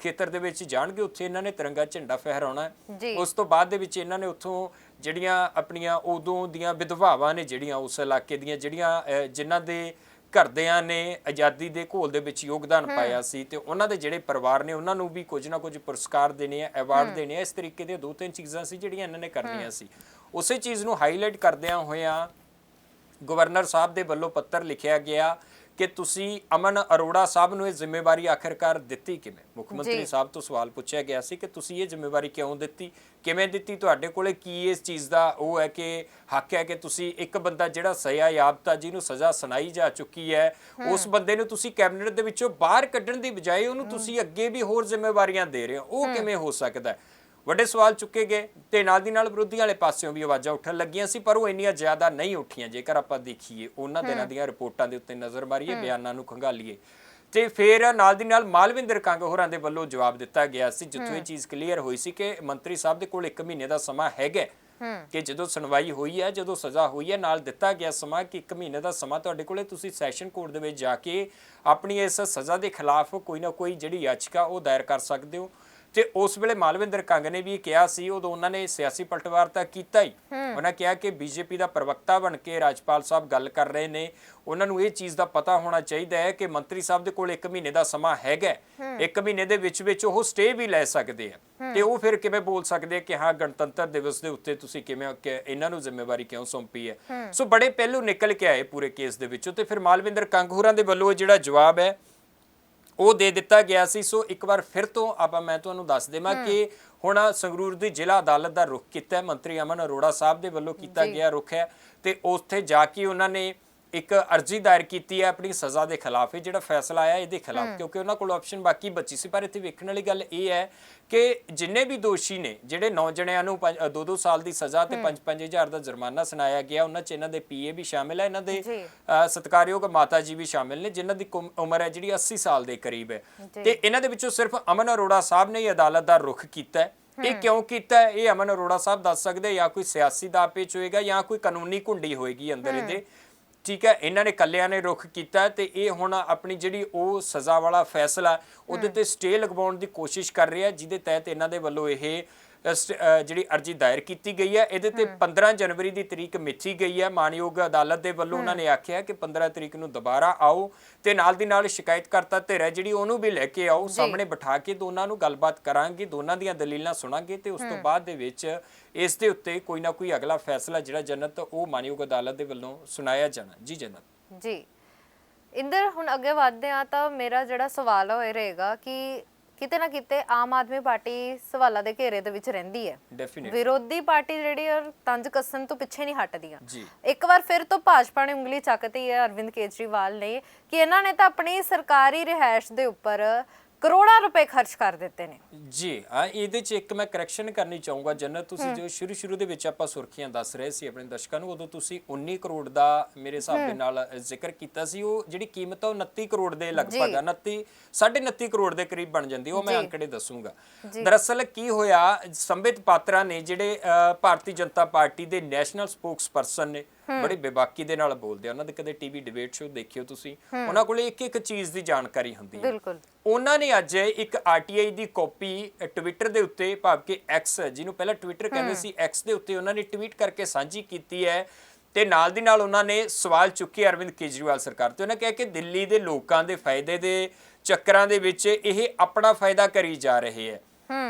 ਖੇਤਰ ਦੇ ਵਿੱਚ ਜਾਣਗੇ ਉੱਥੇ ਇਹਨਾਂ ਨੇ ਤਿਰੰਗਾ ਝੰਡਾ ਫਹਿਰਾਉਣਾ। ਉਸ ਤੋਂ ਬਾਅਦ ਦੇ ਵਿੱਚ ਇਹਨਾਂ ਨੇ ਉੱਥੋਂ ਜਿਹੜੀਆਂ ਆਪਣੀਆਂ ਉਦੋਂ ਦੀਆਂ ਵਿਧਵਾਵਾਂ ਨੇ ਜਿਹੜੀਆਂ ਉਸ ਇਲਾਕੇ ਦੀਆਂ ਜਿਹੜੀਆਂ ਜਿਨ੍ਹਾਂ ਦੇ ਘਰਦਿਆਂ ਨੇ ਆਜ਼ਾਦੀ ਦੇ ਘੋਲ ਦੇ ਵਿੱਚ ਯੋਗਦਾਨ ਪਾਇਆ ਸੀ ਤੇ ਉਹਨਾਂ ਦੇ ਜਿਹੜੇ ਪਰਿਵਾਰ ਨੇ ਉਹਨਾਂ ਨੂੰ ਵੀ ਕੁਝ ਨਾ ਕੁਝ ਪੁਰਸਕਾਰ ਦੇਣੇ ਆ ਅਵਾਰਡ ਦੇਣੇ ਆ ਇਸ ਤਰੀਕੇ ਦੀਆਂ ਦੋ ਤਿੰਨ ਚੀਜ਼ਾਂ ਸੀ ਜਿਹੜੀਆਂ ਇਹਨਾਂ ਨੇ ਕਰਨੀਆਂ ਸੀ। ਉਸੇ ਚੀਜ਼ ਨੂੰ ਹਾਈਲਾਈਟ ਕਰਦਿਆਂ ਹੋਇਆਂ ਗਵਰਨਰ ਸਾਹਿਬ ਦੇ ਵੱਲੋਂ ਪੱਤਰ ਲਿਖਿਆ ਗਿਆ ਕਿ ਤੁਸੀਂ ਅਮਨ ਅਰੋੜਾ ਸਾਹਿਬ ਨੂੰ ਇਹ ਜ਼ਿੰਮੇਵਾਰੀ ਆਖਿਰਕਾਰ ਦਿੱਤੀ ਕਿਵੇਂ? ਮੁੱਖ ਮੰਤਰੀ ਸਾਹਿਬ ਤੋਂ ਸਵਾਲ ਪੁੱਛਿਆ ਗਿਆ ਸੀ ਕਿ ਤੁਸੀਂ ਇਹ ਜ਼ਿੰਮੇਵਾਰੀ ਕਿਉਂ ਦਿੱਤੀ? ਕਿਵੇਂ ਦਿੱਤੀ? ਤੁਹਾਡੇ ਕੋਲੇ ਕੀ ਇਸ ਚੀਜ਼ ਦਾ ਉਹ ਹੈ ਕਿ ਹੱਕ ਹੈ ਕਿ ਤੁਸੀਂ ਇੱਕ ਬੰਦਾ ਜਿਹੜਾ ਸਜ਼ਾ ਯਾਬਤਾ ਜਿਹਨੂੰ ਸਜ਼ਾ ਸੁਣਾਈ ਜਾ ਚੁੱਕੀ ਹੈ ਉਸ ਬੰਦੇ ਨੂੰ ਤੁਸੀਂ ਕੈਬਨਿਟ ਦੇ ਵਿੱਚੋਂ ਬਾਹਰ ਕੱਢਣ ਦੀ ਬਜਾਏ ਉਹਨੂੰ ਤੁਸੀਂ ਅੱਗੇ ਵੀ ਹੋਰ ਜ਼ਿੰਮੇਵਾਰੀਆਂ ਦੇ ਰਹੇ ਹੋ। ਉਹ ਕਿਵੇਂ ਹੋ ਸਕਦਾ ਹੈ? ਵੱਡੇ ਸਵਾਲ ਚੁੱਕੇ ਗਏ ਤੇ ਨਾਲ ਦੀ ਨਾਲ ਵਿਰੋਧੀਆਂ ਵਾਲੇ ਪਾਸਿਓਂ ਵੀ ਆਵਾਜ਼ਾਂ ਉੱਠਣ ਲੱਗੀਆਂ ਸੀ ਪਰ ਉਹ ਇੰਨੀਆਂ ਜ਼ਿਆਦਾ ਨਹੀਂ ਉੱਠੀਆਂ। ਜੇਕਰ ਆਪਾਂ ਦੇਖੀਏ ਉਹਨਾਂ ਦਿਨਾਂ ਦੀਆਂ ਰਿਪੋਰਟਾਂ ਦੇ ਉੱਤੇ ਨਜ਼ਰ ਮਾਰੀਏ ਬਿਆਨਾਂ ਨੂੰ ਖੰਗਾਲੀਏ। ਤੇ ਫਿਰ ਨਾਲ ਦੀ ਨਾਲ ਮਾਲਵਿੰਦਰ ਕੰਗ ਹੋਰਾਂ ਦੇ ਵੱਲੋਂ ਜਵਾਬ ਦਿੱਤਾ ਗਿਆ ਸੀ ਜਿੱਥੋਂ ਇਹ ਚੀਜ਼ ਕਲੀਅਰ ਹੋਈ ਸੀ ਕਿ ਮੰਤਰੀ ਸਾਹਿਬ ਦੇ ਕੋਲ 1 ਮਹੀਨੇ ਦਾ ਸਮਾਂ ਹੈਗਾ ਕਿ ਜਦੋਂ ਸੁਣਵਾਈ ਹੋਈ ਹੈ ਜਦੋਂ ਸਜ਼ਾ ਹੋਈ ਹੈ ਨਾਲ ਦਿੱਤਾ ਗਿਆ ਸਮਾਂ ਕਿ 1 ਮਹੀਨੇ ਦਾ ਸਮਾਂ ਤੁਹਾਡੇ ਕੋਲੇ ਤੁਸੀਂ ਸੈਸ਼ਨ ਕੋਰਟ ਦੇ ਵਿੱਚ ਜਾ ਕੇ ਆਪਣੀ ਇਸ ਸਜ਼ਾ ਦੇ ਖਿਲਾਫ ਕੋਈ ਨਾ ਕੋਈ ਜਿਹੜੀ ਯਾਚਕਾ ਉਹ ਦਾਇਰ ਕਰ ਸਕਦੇ ਹੋ। ਤੇ ਉਸ ਵੇਲੇ ਮਾਲਵਿੰਦਰ ਕੰਗ ਨੇ ਵੀ ਕਿਹਾ ਸੀ ਉਦੋਂ ਉਹਨਾਂ ਨੇ ਸਿਆਸੀ ਪਲਟਵਾਰ ਤਾਂ ਕੀਤਾ ਹੀ। ਉਹਨਾਂ ਕਿਹਾ ਕਿ ਬੀਜੇਪੀ ਦਾ ਪ੍ਰਵਕਤਾ ਬਣ ਕੇ ਰਾਜਪਾਲ ਸਾਹਿਬ ਗੱਲ ਕਰ ਰਹੇ ਨੇ। ਉਹਨਾਂ ਨੂੰ ਇਹ ਚੀਜ਼ ਦਾ ਪਤਾ ਹੋਣਾ ਚਾਹੀਦਾ ਹੈ ਕਿ ਮੰਤਰੀ ਸਾਹਿਬ ਦੇ ਕੋਲ 1 ਮਹੀਨੇ ਦਾ ਸਮਾਂ ਹੈਗਾ 1 ਮਹੀਨੇ ਦੇ ਵਿੱਚ ਵਿੱਚ ਉਹ ਸਟੇ ਵੀ ਲੈ ਸਕਦੇ ਆ। ਤੇ ਉਹ ਫਿਰ ਕਿਵੇਂ ਬੋਲ ਸਕਦੇ ਕਿ ਹਾਂ ਗਣਤੰਤਰ ਦਿਵਸ ਦੇ ਉੱਤੇ ਤੁਸੀਂ ਕਿਵੇਂ ਇਹਨਾਂ ਨੂੰ ਜ਼ਿੰਮੇਵਾਰੀ ਕਿਉਂ ਸੌਂਪੀ ਹੈ। ਸੋ ਬੜੇ ਪਹਿਲੂ ਨਿਕਲ ਕੇ ਆਏ ਪੂਰੇ ਕੇਸ ਦੇ ਵਿੱਚੋਂ ਤੇ ਫਿਰ ਮਾਲਵਿੰਦਰ ਕੰਗ ਹੋਰਾਂ ਦੇ ਵੱਲੋਂ ਇਹ ਜਿਹੜਾ ਜਵਾਬ ਹੈ ਉਹ ਦੇ ਦਿੱਤਾ ਗਿਆ ਸੀ। ਸੋ ਇੱਕ ਵਾਰ ਫਿਰ ਤੋਂ ਆਪਾਂ ਮੈਂ ਤੁਹਾਨੂੰ ਦੱਸ ਦੇਵਾਂ ਕਿ ਹੁਣ ਸੰਗਰੂਰ ਦੀ ਜ਼ਿਲ੍ਹਾ ਅਦਾਲਤ ਦਾ ਰੁਖ ਕੀਤਾ ਹੈ। ਮੰਤਰੀ ਅਮਨ ਅਰੋੜਾ ਸਾਹਿਬ ਦੇ ਵੱਲੋਂ ਕੀਤਾ ਗਿਆ ਰੁਖ ਹੈ ਤੇ ਉੱਥੇ ਜਾ ਕੇ ਉਹਨਾਂ ਨੇ ਇੱਕ ਅਰਜ਼ੀ ਦਾਇਰ ਕੀਤੀ ਹੈ ਆਪਣੀ ਸਜ਼ਾ ਦੇ ਖਿਲਾਫ ਇਹ ਜਿਹੜਾ ਫੈਸਲਾ ਆਇਆ ਇਹਦੇ ਖਿਲਾਫ ਕਿਉਂਕਿ ਉਹਨਾਂ ਕੋਲ ਆਪਸ਼ਨ ਬਾਕੀ ਬਚੀ ਸੀ। ਪਰ ਇੱਥੇ ਵੇਖਣ ਵਾਲੀ ਗੱਲ ਇਹ ਹੈ ਕਿ ਜਿੰਨੇ ਵੀ ਦੋਸ਼ੀ ਨੇ ਜਿਹੜੇ ਨੌ ਜਣਿਆਂ ਨੂੰ 2-2 ਸਾਲ ਦੀ ਸਜ਼ਾ ਤੇ 5-5 ਹਜ਼ਾਰ ਦਾ ਜੁਰਮਾਨਾ ਸੁਣਾਇਆ ਗਿਆ ਉਹਨਾਂ 'ਚ ਇਹਨਾਂ ਦੇ ਪੀਏ ਵੀ ਸ਼ਾਮਿਲ ਹੈ ਇਹਨਾਂ ਦੇ ਸਤਿਕਾਰਯੋਗ ਮਾਤਾ ਜੀ ਵੀ ਸ਼ਾਮਿਲ ਨੇ ਜਿਨ੍ਹਾਂ ਦੀ ਉਮਰ ਹੈ ਜਿਹੜੀ 80 ਸਾਲ ਦੇ ਕਰੀਬ ਹੈ। ਤੇ ਇਹਨਾਂ ਦੇ ਵਿੱਚੋਂ ਸਿਰਫ ਅਮਨ ਅਰੋੜਾ ਸਾਹਿਬ ਨੇ ਹੀ ਅਦਾਲਤ ਦਾ ਰੁਖ ਕੀਤਾ ਹੈ। ਇਹ ਕਿਉਂ ਕੀਤਾ ਇਹ ਅਮਨ ਅਰੋੜਾ ਸਾਹਿਬ ਦੱਸ ਸਕਦੇ ਜਾਂ ਕੋਈ ਸਿਆਸੀ ਦਾ ਪੇਚ ਹੋਏਗਾ ਜਾਂ ਕੋਈ ਕਾਨੂੰਨੀ ਕੁੰਡੀ ਹੋਏਗੀ ਅੰਦਰ ਇਹਦੇ। ਠੀਕ ਹੈ ਇਹਨਾਂ ਨੇ ਕੱਲਿਆਂ ਨੇ ਰੁਖ ਕੀਤਾ ਤੇ ਇਹ ਹੁਣ ਆਪਣੀ ਜਿਹੜੀ ਉਹ ਸਜ਼ਾ ਵਾਲਾ ਫੈਸਲਾ ਉਹਦੇ ਤੇ ਸਟੇ ਲਗਵਾਉਣ ਦੀ ਕੋਸ਼ਿਸ਼ ਕਰ ਰਿਹਾ ਜਿਹਦੇ ਤਹਿਤ ਇਹਨਾਂ ਦੇ ਵੱਲੋਂ ਇਹ ਜਿਹੜੀ ਅਰਜੀ ਦਾਇਰ ਕੀਤੀ ਗਈ ਹੈ ਇਹਦੇ ਤੇ 15 ਜਨਵਰੀ ਦੀ ਤਰੀਕ ਮਿੱਥੀ ਗਈ ਹੈ। ਮਾਨਯੋਗ ਅਦਾਲਤ ਦੇ ਵੱਲੋਂ ਉਹਨਾਂ ਨੇ ਆਖਿਆ ਕਿ 15 ਤਰੀਕ ਨੂੰ ਦੁਬਾਰਾ ਆਓ ਤੇ ਨਾਲ ਦੀ ਨਾਲ ਸ਼ਿਕਾਇਤਕਰਤਾ ਧਿਰ ਹੈ ਜਿਹੜੀ ਉਹਨੂੰ ਵੀ ਲੈ ਕੇ ਆਓ ਸਾਹਮਣੇ ਬਿਠਾ ਕੇ ਦੋਨਾਂ ਨੂੰ ਗੱਲਬਾਤ ਕਰਾਂਗੇ ਦੋਨਾਂ ਦੀਆਂ ਦਲੀਲਾਂ ਸੁਣਾਂਗੇ ਤੇ ਉਸ ਤੋਂ ਬਾਅਦ ਦੇ ਵਿੱਚ ਇਸ ਦੇ ਉੱਤੇ ਕੋਈ ਨਾ ਕੋਈ ਅਗਲਾ ਫੈਸਲਾ ਜਿਹੜਾ ਜਨਤ ਉਹ ਮਾਨਯੋਗ ਅਦਾਲਤ ਦੇ ਵੱਲੋਂ ਸੁਣਾਇਆ ਜਾਣਾ। ਜੀ ਜਨਤ। ਜੀ। ਇੰਦਰ ਹੁਣ ਅੱਗੇ ਵਧਦੇ ਆ ਤਾਂ ਮੇਰਾ ਜਿਹੜਾ ਸਵਾਲ ਹੈ ਉਹ ਇਹ ਰਹੇਗਾ ਕਿ ਕਿਤੇ ਨਾ ਕਿਤੇ ਆਮ ਆਦਮੀ ਪਾਰਟੀ ਸਵਾਲਾਂ ਦੇ ਘੇਰੇ ਦੇ ਵਿੱਚ ਰਹਿੰਦੀ ਹੈ। ਵਿਰੋਧੀ ਪਾਰਟੀ ਜਿਹੜੀ ਔਰ ਤੰਜ ਕੱਸਣ ਤੋਂ ਪਿੱਛੇ ਨਹੀਂ ਹਟਦੀਆਂ। ਜੀ। ਇੱਕ ਵਾਰ ਫਿਰ ਤੋਂ ਭਾਜਪਾ ਨੇ ਉਂਗਲੀ ਚੱਕਤੀ ਹੈ ਅਰਵਿੰਦ ਕੇਜਰੀਵਾਲ ਨੇ ਕਿ ਇਹਨਾਂ ਨੇ ਤਾਂ ਆਪਣੀ ਸਰਕਾਰੀ ਰਿਹਾਇਸ਼ ਦੇ ਉੱਪਰ ਕਰੋੜਾਂ ਰੁਪਏ ਖਰਚ ਕਰ ਦਿੱਤੇ ਨੇ। ਜੀ ਆ ਇਹਦੇ ਚ ਇੱਕ ਮੈਂ ਕਰੈਕਸ਼ਨ ਕਰਨੀ ਚਾਹੂੰਗਾ ਜਨਤ ਤੁਸੀਂ ਜੋ ਸ਼ੁਰੂ ਸ਼ੁਰੂ ਦੇ ਵਿੱਚ ਆਪਾਂ ਸੁਰਖੀਆਂ ਦੱਸ ਰਹੇ ਸੀ ਆਪਣੇ ਦਰਸ਼ਕਾਂ ਨੂੰ ਉਦੋਂ ਤੁਸੀਂ 19 ਕਰੋੜ ਦਾ ਮੇਰੇ ਹਿਸਾਬ ਦੇ ਨਾਲ ਜ਼ਿਕਰ ਕੀਤਾ ਸੀ। ਉਹ ਜਿਹੜੀ ਕੀਮਤ ਆ ਉਹ 29 ਕਰੋੜ ਦੇ ਲਗਭਗ ਆ 29 29.5 ਕਰੋੜ ਦੇ ਕਰੀਬ ਬਣ ਜਾਂਦੀ ਉਹ ਮੈਂ ਅੰਕੜੇ ਦੱਸੂੰਗਾ। ਦਰਅਸਲ ਕੀ ਹੋਇਆ ਸੰਬਿਤ ਪਾਤਰਾ ਨੇ ਜਿਹੜੇ ਅ, ਭਾਰਤੀ ਜਨਤਾ ਪਾਰਟੀ ਦੇ ਨੈਸ਼ਨਲ ਸਪੋਕਸਪਰਸਨ ਨੇ ਬੜੀ ਬੇਬਾਕੀ ਦੇ ਨਾਲ ਬੋਲਦੇ ਆ। ਉਹਨਾਂ ਦੇ ਕਦੇ ਟੀਵੀ ਡਿਬੇਟ ਸ਼ੋ ਦੇਖਿਓ ਤੁਸੀਂ। ਉਹਨਾਂ ਕੋਲੇ ਇੱਕ ਇੱਕ ਚੀਜ਼ ਦੀ ਜਾਣਕਾਰੀ ਹੁੰਦੀ ਹੈ ਬਿਲਕੁਲ। ਉਹਨਾਂ ਨੇ ਅੱਜ ਇੱਕ ਆਰਟੀਆਈ ਦੀ ਕਾਪੀ ਟਵਿੱਟਰ ਦੇ ਉੱਤੇ ਭਾਵ ਕਿ ਐਕਸ ਜਿਹਨੂੰ ਪਹਿਲਾਂ ਟਵਿੱਟਰ ਕਹਿੰਦੇ ਸੀ ਐਕਸ ਦੇ ਉੱਤੇ ਉਹਨਾਂ ਨੇ ਟਵੀਟ ਕਰਕੇ ਸਾਂਝੀ ਕੀਤੀ ਹੈ ਤੇ ਨਾਲ ਦੀ ਨਾਲ ਉਹਨਾਂ ਨੇ ਸਵਾਲ ਚੁੱਕੇ ਅਰਵਿੰਦ ਕੇਜਰੀਵਾਲ ਸਰਕਾਰ ਤੇ। ਉਹਨਾਂ ਕਿਹਾ ਕਿ ਦਿੱਲੀ ਦੇ ਲੋਕਾਂ ਦੇ ਫਾਇਦੇ ਦੇ ਚੱਕਰਾਂ ਦੇ ਵਿੱਚ ਇਹ ਆਪਣਾ ਫਾਇਦਾ ਕਰੀ ਜਾ ਰਹੇ ਹੈ।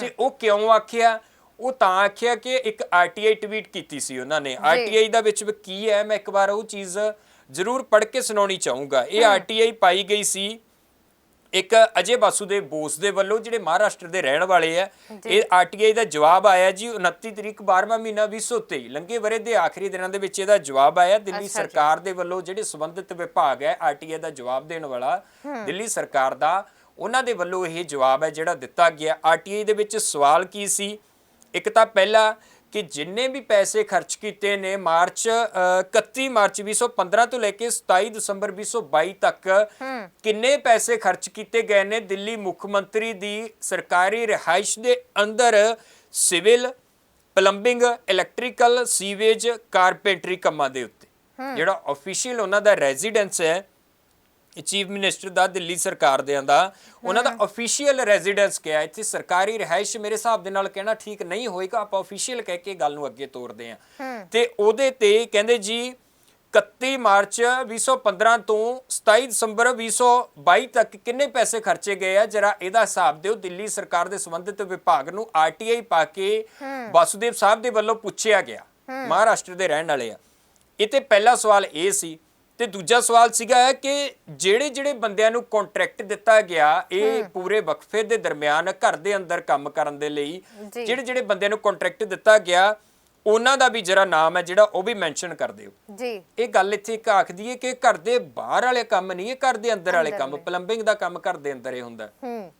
ਤੇ ਉਹ ਕਿਉਂ ਆਖਿਆ? ਉਹ ਤਾਂ ਆਖਿਆ ਕਿ ਇੱਕ ਆਰਟੀਆਈ ਟਵੀਟ ਕੀਤੀ ਸੀ ਉਹਨਾਂ ਨੇ। ਆਰਟੀਆਈ ਦਾ ਵਿੱਚ ਕੀ ਹੈ ਮੈਂ ਇੱਕ ਵਾਰ ਉਹ ਚੀਜ਼ ਜ਼ਰੂਰ ਪੜ੍ਹ ਕੇ ਸੁਣਾਉਣੀ ਚਾਹੂੰਗਾ। ਇਹ ਆਰਟੀਆਈ ਪਾਈ ਗਈ ਸੀ ਇੱਕ ਅਜੇ ਬਾਸੂਦੇਵ ਬੋਸ ਦੇ ਵੱਲੋਂ ਜਿਹੜੇ ਮਹਾਰਾਸ਼ਟਰ ਦੇ ਰਹਿਣ ਵਾਲੇ ਆ। ਇਹ ਆਰਟੀਆਈ ਦਾ ਜਵਾਬ ਆਇਆ ਜੀ 29 ਤਰੀਕ 12ਵਾਂ ਮਹੀਨਾ 2023 ਲੰਗੇ ਵਰੇ ਦੇ ਆਖਰੀ ਦਿਨਾਂ ਦੇ ਵਿੱਚ ਇਹਦਾ ਜਵਾਬ ਆਇਆ। ਦਿੱਲੀ ਸਰਕਾਰ ਦੇ ਵੱਲੋਂ ਜਿਹੜੇ ਸੰਬੰਧਿਤ ਵਿਭਾਗ ਹੈ ਆਰਟੀਆਈ ਦਾ ਜਵਾਬ ਦੇਣ ਵਾਲਾ ਦਿੱਲੀ ਸਰਕਾਰ ਦਾ ਉਹਨਾਂ ਦੇ ਵੱਲੋਂ ਇਹ ਜਵਾਬ ਹੈ ਜਿਹੜਾ ਦਿੱਤਾ ਗਿਆ। ਆਰਟੀਆਈ ਦੇ ਵਿੱਚ ਸਵਾਲ ਕੀ ਸੀ? ਇੱਕ ਤਾਂ ਪਹਿਲਾ ਕਿ ਜਿੰਨੇ ਵੀ ਪੈਸੇ ਖਰਚ ਕੀਤੇ ਨੇ ਮਾਰਚ ਅ, 31 ਮਾਰਚ 2015 ਤੋਂ ਲੈ ਕੇ 27 ਦਸੰਬਰ 2022 ਤੱਕ ਕਿੰਨੇ ਪੈਸੇ ਖਰਚ ਕੀਤੇ ਗਏ ਨੇ ਦਿੱਲੀ ਮੁੱਖ ਮੰਤਰੀ ਦੀ ਸਰਕਾਰੀ ਰਿਹਾਇਸ਼ ਦੇ ਅੰਦਰ? Civil plumbing electrical sewage carpentry ਕੰਮਾਂ ਦੇ ਉੱਤੇ। ਜਿਹੜਾ ਅਫੀਸ਼ੀਅਲ ਉਹਨਾਂ ਦਾ ਰੈਜ਼ੀਡੈਂਸ ਹੈ ਚੀਫ ਮਿਨਿਸਟਰ ਦਾ ਦਿੱਲੀ ਸਰਕਾਰ ਦੇ ਦਾ ਉਹਨਾਂ ਦਾ ਅਫੀਸ਼ੀਅਲ ਰੈਜ਼ੀਡੈਂਸ ਕਿਹਾ ਇੱਥੇ ਸਰਕਾਰੀ ਰਿਹਾਇਸ਼ ਮੇਰੇ ਹਿਸਾਬ ਦੇ ਨਾਲ ਕਹਿਣਾ ਠੀਕ ਨਹੀਂ ਹੋਏਗਾ ਆਪਾਂ ਅਫੀਸ਼ੀਅਲ ਕਹਿ ਕੇ ਗੱਲ ਨੂੰ ਅੱਗੇ ਤੋਰਦੇ ਹਾਂ। ਤੇ ਉਹਦੇ ਤੇ ਕਹਿੰਦੇ ਜੀ 31 ਮਾਰਚ 2015 ਤੋਂ 27 ਦਸੰਬਰ 2022 ਤੱਕ ਕਿੰਨੇ ਪੈਸੇ ਖਰਚੇ ਗਏ ਆ? ਜਰਾ ਇਹਦਾ ਹਿਸਾਬ ਦਿਓ ਦਿੱਲੀ ਸਰਕਾਰ ਦੇ ਸੰਬੰਧਿਤ ਵਿਭਾਗ ਨੂੰ ਆਰਟੀਆਈ ਪਾ ਕੇ ਵਾਸੁਦੇਵ ਸਾਹਿਬ ਦੇ ਵੱਲੋਂ ਪੁੱਛਿਆ ਗਿਆ ਮਹਾਰਾਸ਼ਟਰ ਦੇ ਰਹਿਣ ਵਾਲੇ ਆ। ਇਹ ਤੇ ਪਹਿਲਾ ਸਵਾਲ ਇਹ ਸੀ ਤੇ ਦੂਜਾ ਸਵਾਲ ਸੀਗਾ ਕਿ ਜਿਹੜੇ ਜਿਹੜੇ ਬੰਦਿਆਂ ਨੂੰ ਕੰਟਰੈਕਟ ਦਿੱਤਾ ਗਿਆ ਇਹ ਪੂਰੇ ਵਕਫੇ ਦੇ ਦਰਮਿਆਨ ਘਰ ਦੇ ਅੰਦਰ ਕੰਮ ਕਰਨ ਦੇ ਲਈ। ਜਿਹੜੇ ਜਿਹੜੇ ਬੰਦਿਆਂ ਨੂੰ ਕੰਟਰੈਕਟ ਦਿੱਤਾ ਗਿਆ ਉਹਨਾਂ ਦਾ ਵੀ ਜਿਹੜਾ ਨਾਮ ਹੈ ਜਿਹੜਾ ਉਹ ਵੀ ਮੈਂਸ਼ਨ ਕਰ ਦਿਓ। ਜੀ। ਇਹ ਗੱਲ ਇੱਥੇ ਇੱਕ ਆਖਦੀ ਹੈ ਕਿ ਘਰ ਦੇ ਬਾਹਰ ਵਾਲੇ ਕੰਮ ਨਹੀਂ ਇਹ ਘਰ ਦੇ ਅੰਦਰ ਵਾਲੇ ਕੰਮ ਪਲੰਬਿੰਗ ਦਾ ਕੰਮ ਘਰ ਦੇ ਅੰਦਰ ਹੀ ਹੁੰਦਾ ਹੂੰ।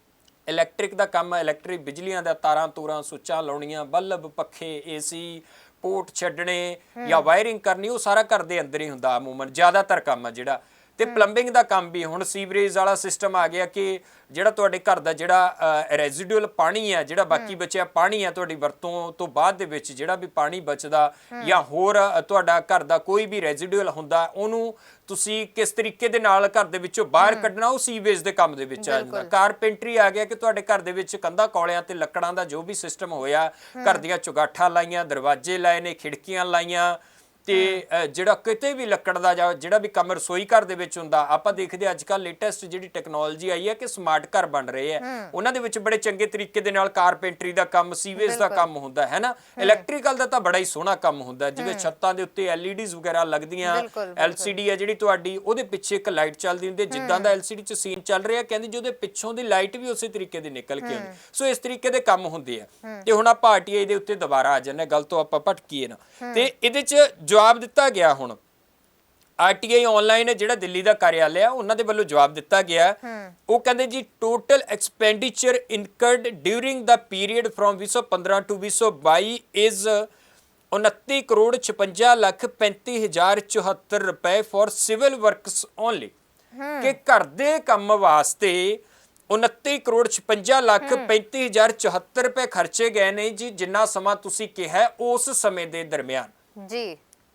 ਇਲੈਕਟ੍ਰਿਕ ਦਾ ਕੰਮ ਇਲੈਕਟ੍ਰਿਕ ਬਿਜਲੀਆਂ ਦਾ ਤਾਰਾਂ ਤੂਰਾਂ ਸੁੱਚਾਂ ਲਾਉਣੀਆਂ ਬਲਬ ਪੱਖੇ ਏਸੀ ਪੋਰਟ ਛੱਡਣੇ ਜਾਂ ਵਾਇਰਿੰਗ ਕਰਨੀ, ਉਹ ਸਾਰਾ ਘਰ ਦੇ ਅੰਦਰ ਹੀ ਹੁੰਦਾ ਅਮੂਮਨ, ਜ਼ਿਆਦਾਤਰ ਕੰਮ ਹੈ ਜਿਹੜਾ ਤੇ ਪਲੰਬਿੰਗ ਦਾ ਕੰਮ ਵੀ। ਹੁਣ ਸੀਵਰੇਜ ਵਾਲਾ ਸਿਸਟਮ ਆ ਗਿਆ ਕਿ ਜਿਹੜਾ ਤੁਹਾਡੇ ਘਰ ਦਾ ਜਿਹੜਾ ਰੈਜ਼ੀਡੂਅਲ ਪਾਣੀ ਹੈ ਜਿਹੜਾ ਬਾਕੀ ਬਚਿਆ ਪਾਣੀ ਹੈ ਤੁਹਾਡੀ ਵਰਤੋਂ ਤੋਂ ਬਾਅਦ ਦੇ ਵਿੱਚ ਜਿਹੜਾ ਵੀ ਪਾਣੀ ਬਚਦਾ ਜਾਂ ਹੋਰ ਤੁਹਾਡਾ ਘਰ ਦਾ ਕੋਈ ਵੀ ਰੈਜ਼ੀਡੂਅਲ ਹੁੰਦਾ ਉਹਨੂੰ ਤੁਸੀਂ ਕਿਸ ਤਰੀਕੇ ਦੇ ਨਾਲ ਘਰ ਦੇ ਵਿੱਚੋਂ ਬਾਹਰ ਕੱਢਣਾ ਉਹ ਸੀਵੇਜ ਦੇ ਕੰਮ ਦੇ ਵਿੱਚ ਆ ਜਾਂਦਾ। ਕਾਰਪੈਂਟਰੀ ਆ ਗਿਆ ਕਿ ਤੁਹਾਡੇ ਘਰ ਦੇ ਵਿੱਚ ਕੰਧਾਂ ਕੌਲਿਆਂ ਤੇ ਲੱਕੜਾਂ ਦਾ ਜੋ ਵੀ ਸਿਸਟਮ ਹੋਇਆ ਘਰ ਦੀਆਂ ਚੁਗਾਠਾਂ ਲਾਈਆਂ ਦਰਵਾਜ਼ੇ ਲਾਏ ਨੇ ਖਿੜਕੀਆਂ ਲਾਈਆਂ ਤੇ ਜਿਹੜਾ ਕਿਤੇ ਵੀ ਲੱਕੜ ਦਾ ਜਾਂ ਜਿਹੜਾ ਵੀ ਕੰਮ ਰਸੋਈ ਘਰ ਦੇ ਵਿੱਚ ਹੁੰਦਾ ਆਪਾਂ ਦੇਖਦੇ ਅੱਜ ਕੱਲ ਲੇਟੈਸਟ ਜਿਹੜੀ ਟੈਕਨੋਲੋਜੀ ਆਈ ਹੈ ਕਿ ਸਮਾਰਟ ਘਰ ਬਣ ਰਹੇ ਆ ਉਹਨਾਂ ਦੇ ਵਿੱਚ ਬੜੇ ਚੰਗੇ ਤਰੀਕੇ ਦੇ ਨਾਲ ਕਾਰਪੈਂਟਰੀ ਦਾ ਕੰਮ ਸੀਵੇਜ ਦਾ ਕੰਮ ਹੁੰਦਾ ਹੈ ਨਾ? ਇਲੈਕਟ੍ਰੀਕਲ ਦਾ ਤਾਂ ਬੜਾ ਹੀ ਸੋਹਣਾ ਕੰਮ ਹੁੰਦਾ ਜਿਵੇਂ ਛੱਤਾਂ ਦੇ ਉੱਤੇ ਐਲਈਡੀਜ਼ ਵਗੈਰਾ ਲੱਗਦੀਆਂ ਐਲਸੀਡੀ ਹੈ ਜਿਹੜੀ ਤੁਹਾਡੀ ਉਹਦੇ ਪਿੱਛੇ ਇੱਕ ਲਾਈਟ ਚੱਲਦੀ ਹੁੰਦੀ ਜਿੱਦਾਂ ਦਾ ਐਲਸੀਡੀ 'ਚ ਸੀਨ ਚੱਲ ਰਿਹਾ ਕਹਿੰਦੇ ਜੀ ਉਹਦੇ ਪਿੱਛੋਂ ਦੀ ਲਾਈਟ ਵੀ ਉਸੇ ਤਰੀਕੇ ਦੀ ਨਿਕਲ ਕੇ ਆਉਂਦੀ। ਸੋ ਇਸ ਤਰੀਕੇ ਦੇ ਕੰਮ ਹੁੰਦੇ ਆ। ਤੇ ਹੁਣ ਆਪਾਂ ਆਰਟੀਆਈ ਦੇ ਉੱਤੇ ਦੁਬਾਰਾ ਆ ਜਾਂਦੇ ਗੱਲ ਤੋਂ ਆਪਾਂ ਭਟਕੀਏ ਨਾ। ਤੇ ਇਹਦੇ 'ਚ ਜਵਾਬ ਦਿੱਤਾ ਗਿਆ ਹੁਣ। ਆਰਟੀਆਈ ਆਨਲਾਈਨ ਜਿਹੜਾ ਦਿੱਲੀ ਦਾ ਕਾਰਿਆਲय ਆ ਉਹਨਾਂ ਦੇ ਵੱਲੋਂ ਜਵਾਬ ਦਿੱਤਾ ਗਿਆ। ਉਹ ਕਹਿੰਦੇ ਜੀ total expenditure incurred during the period from 2015 to 2022 is 29 crore 56 lakh 35074 ਰੁਪਏ ਫॉर ਸਿਵਲ ਵਰਕਸ ਓਨਲੀ ਕਿ ਘਰ ਦੇ ਕੰਮ ਵਾਸਤੇ 29 ਕਰੋੜ 56 ਲੱਖ 35074 ਰੁਪਏ ਖਰਚੇ ਗਏ ਨੇ ਜੀ ਜਿੰਨਾ ਸਮਾਂ ਤੁਸੀਂ ਕਿਹਾ ਹੈ, ਉਸ ਸਮੇਂ ਦੇ ਦਰਮਿਆਨ। ਜੀ।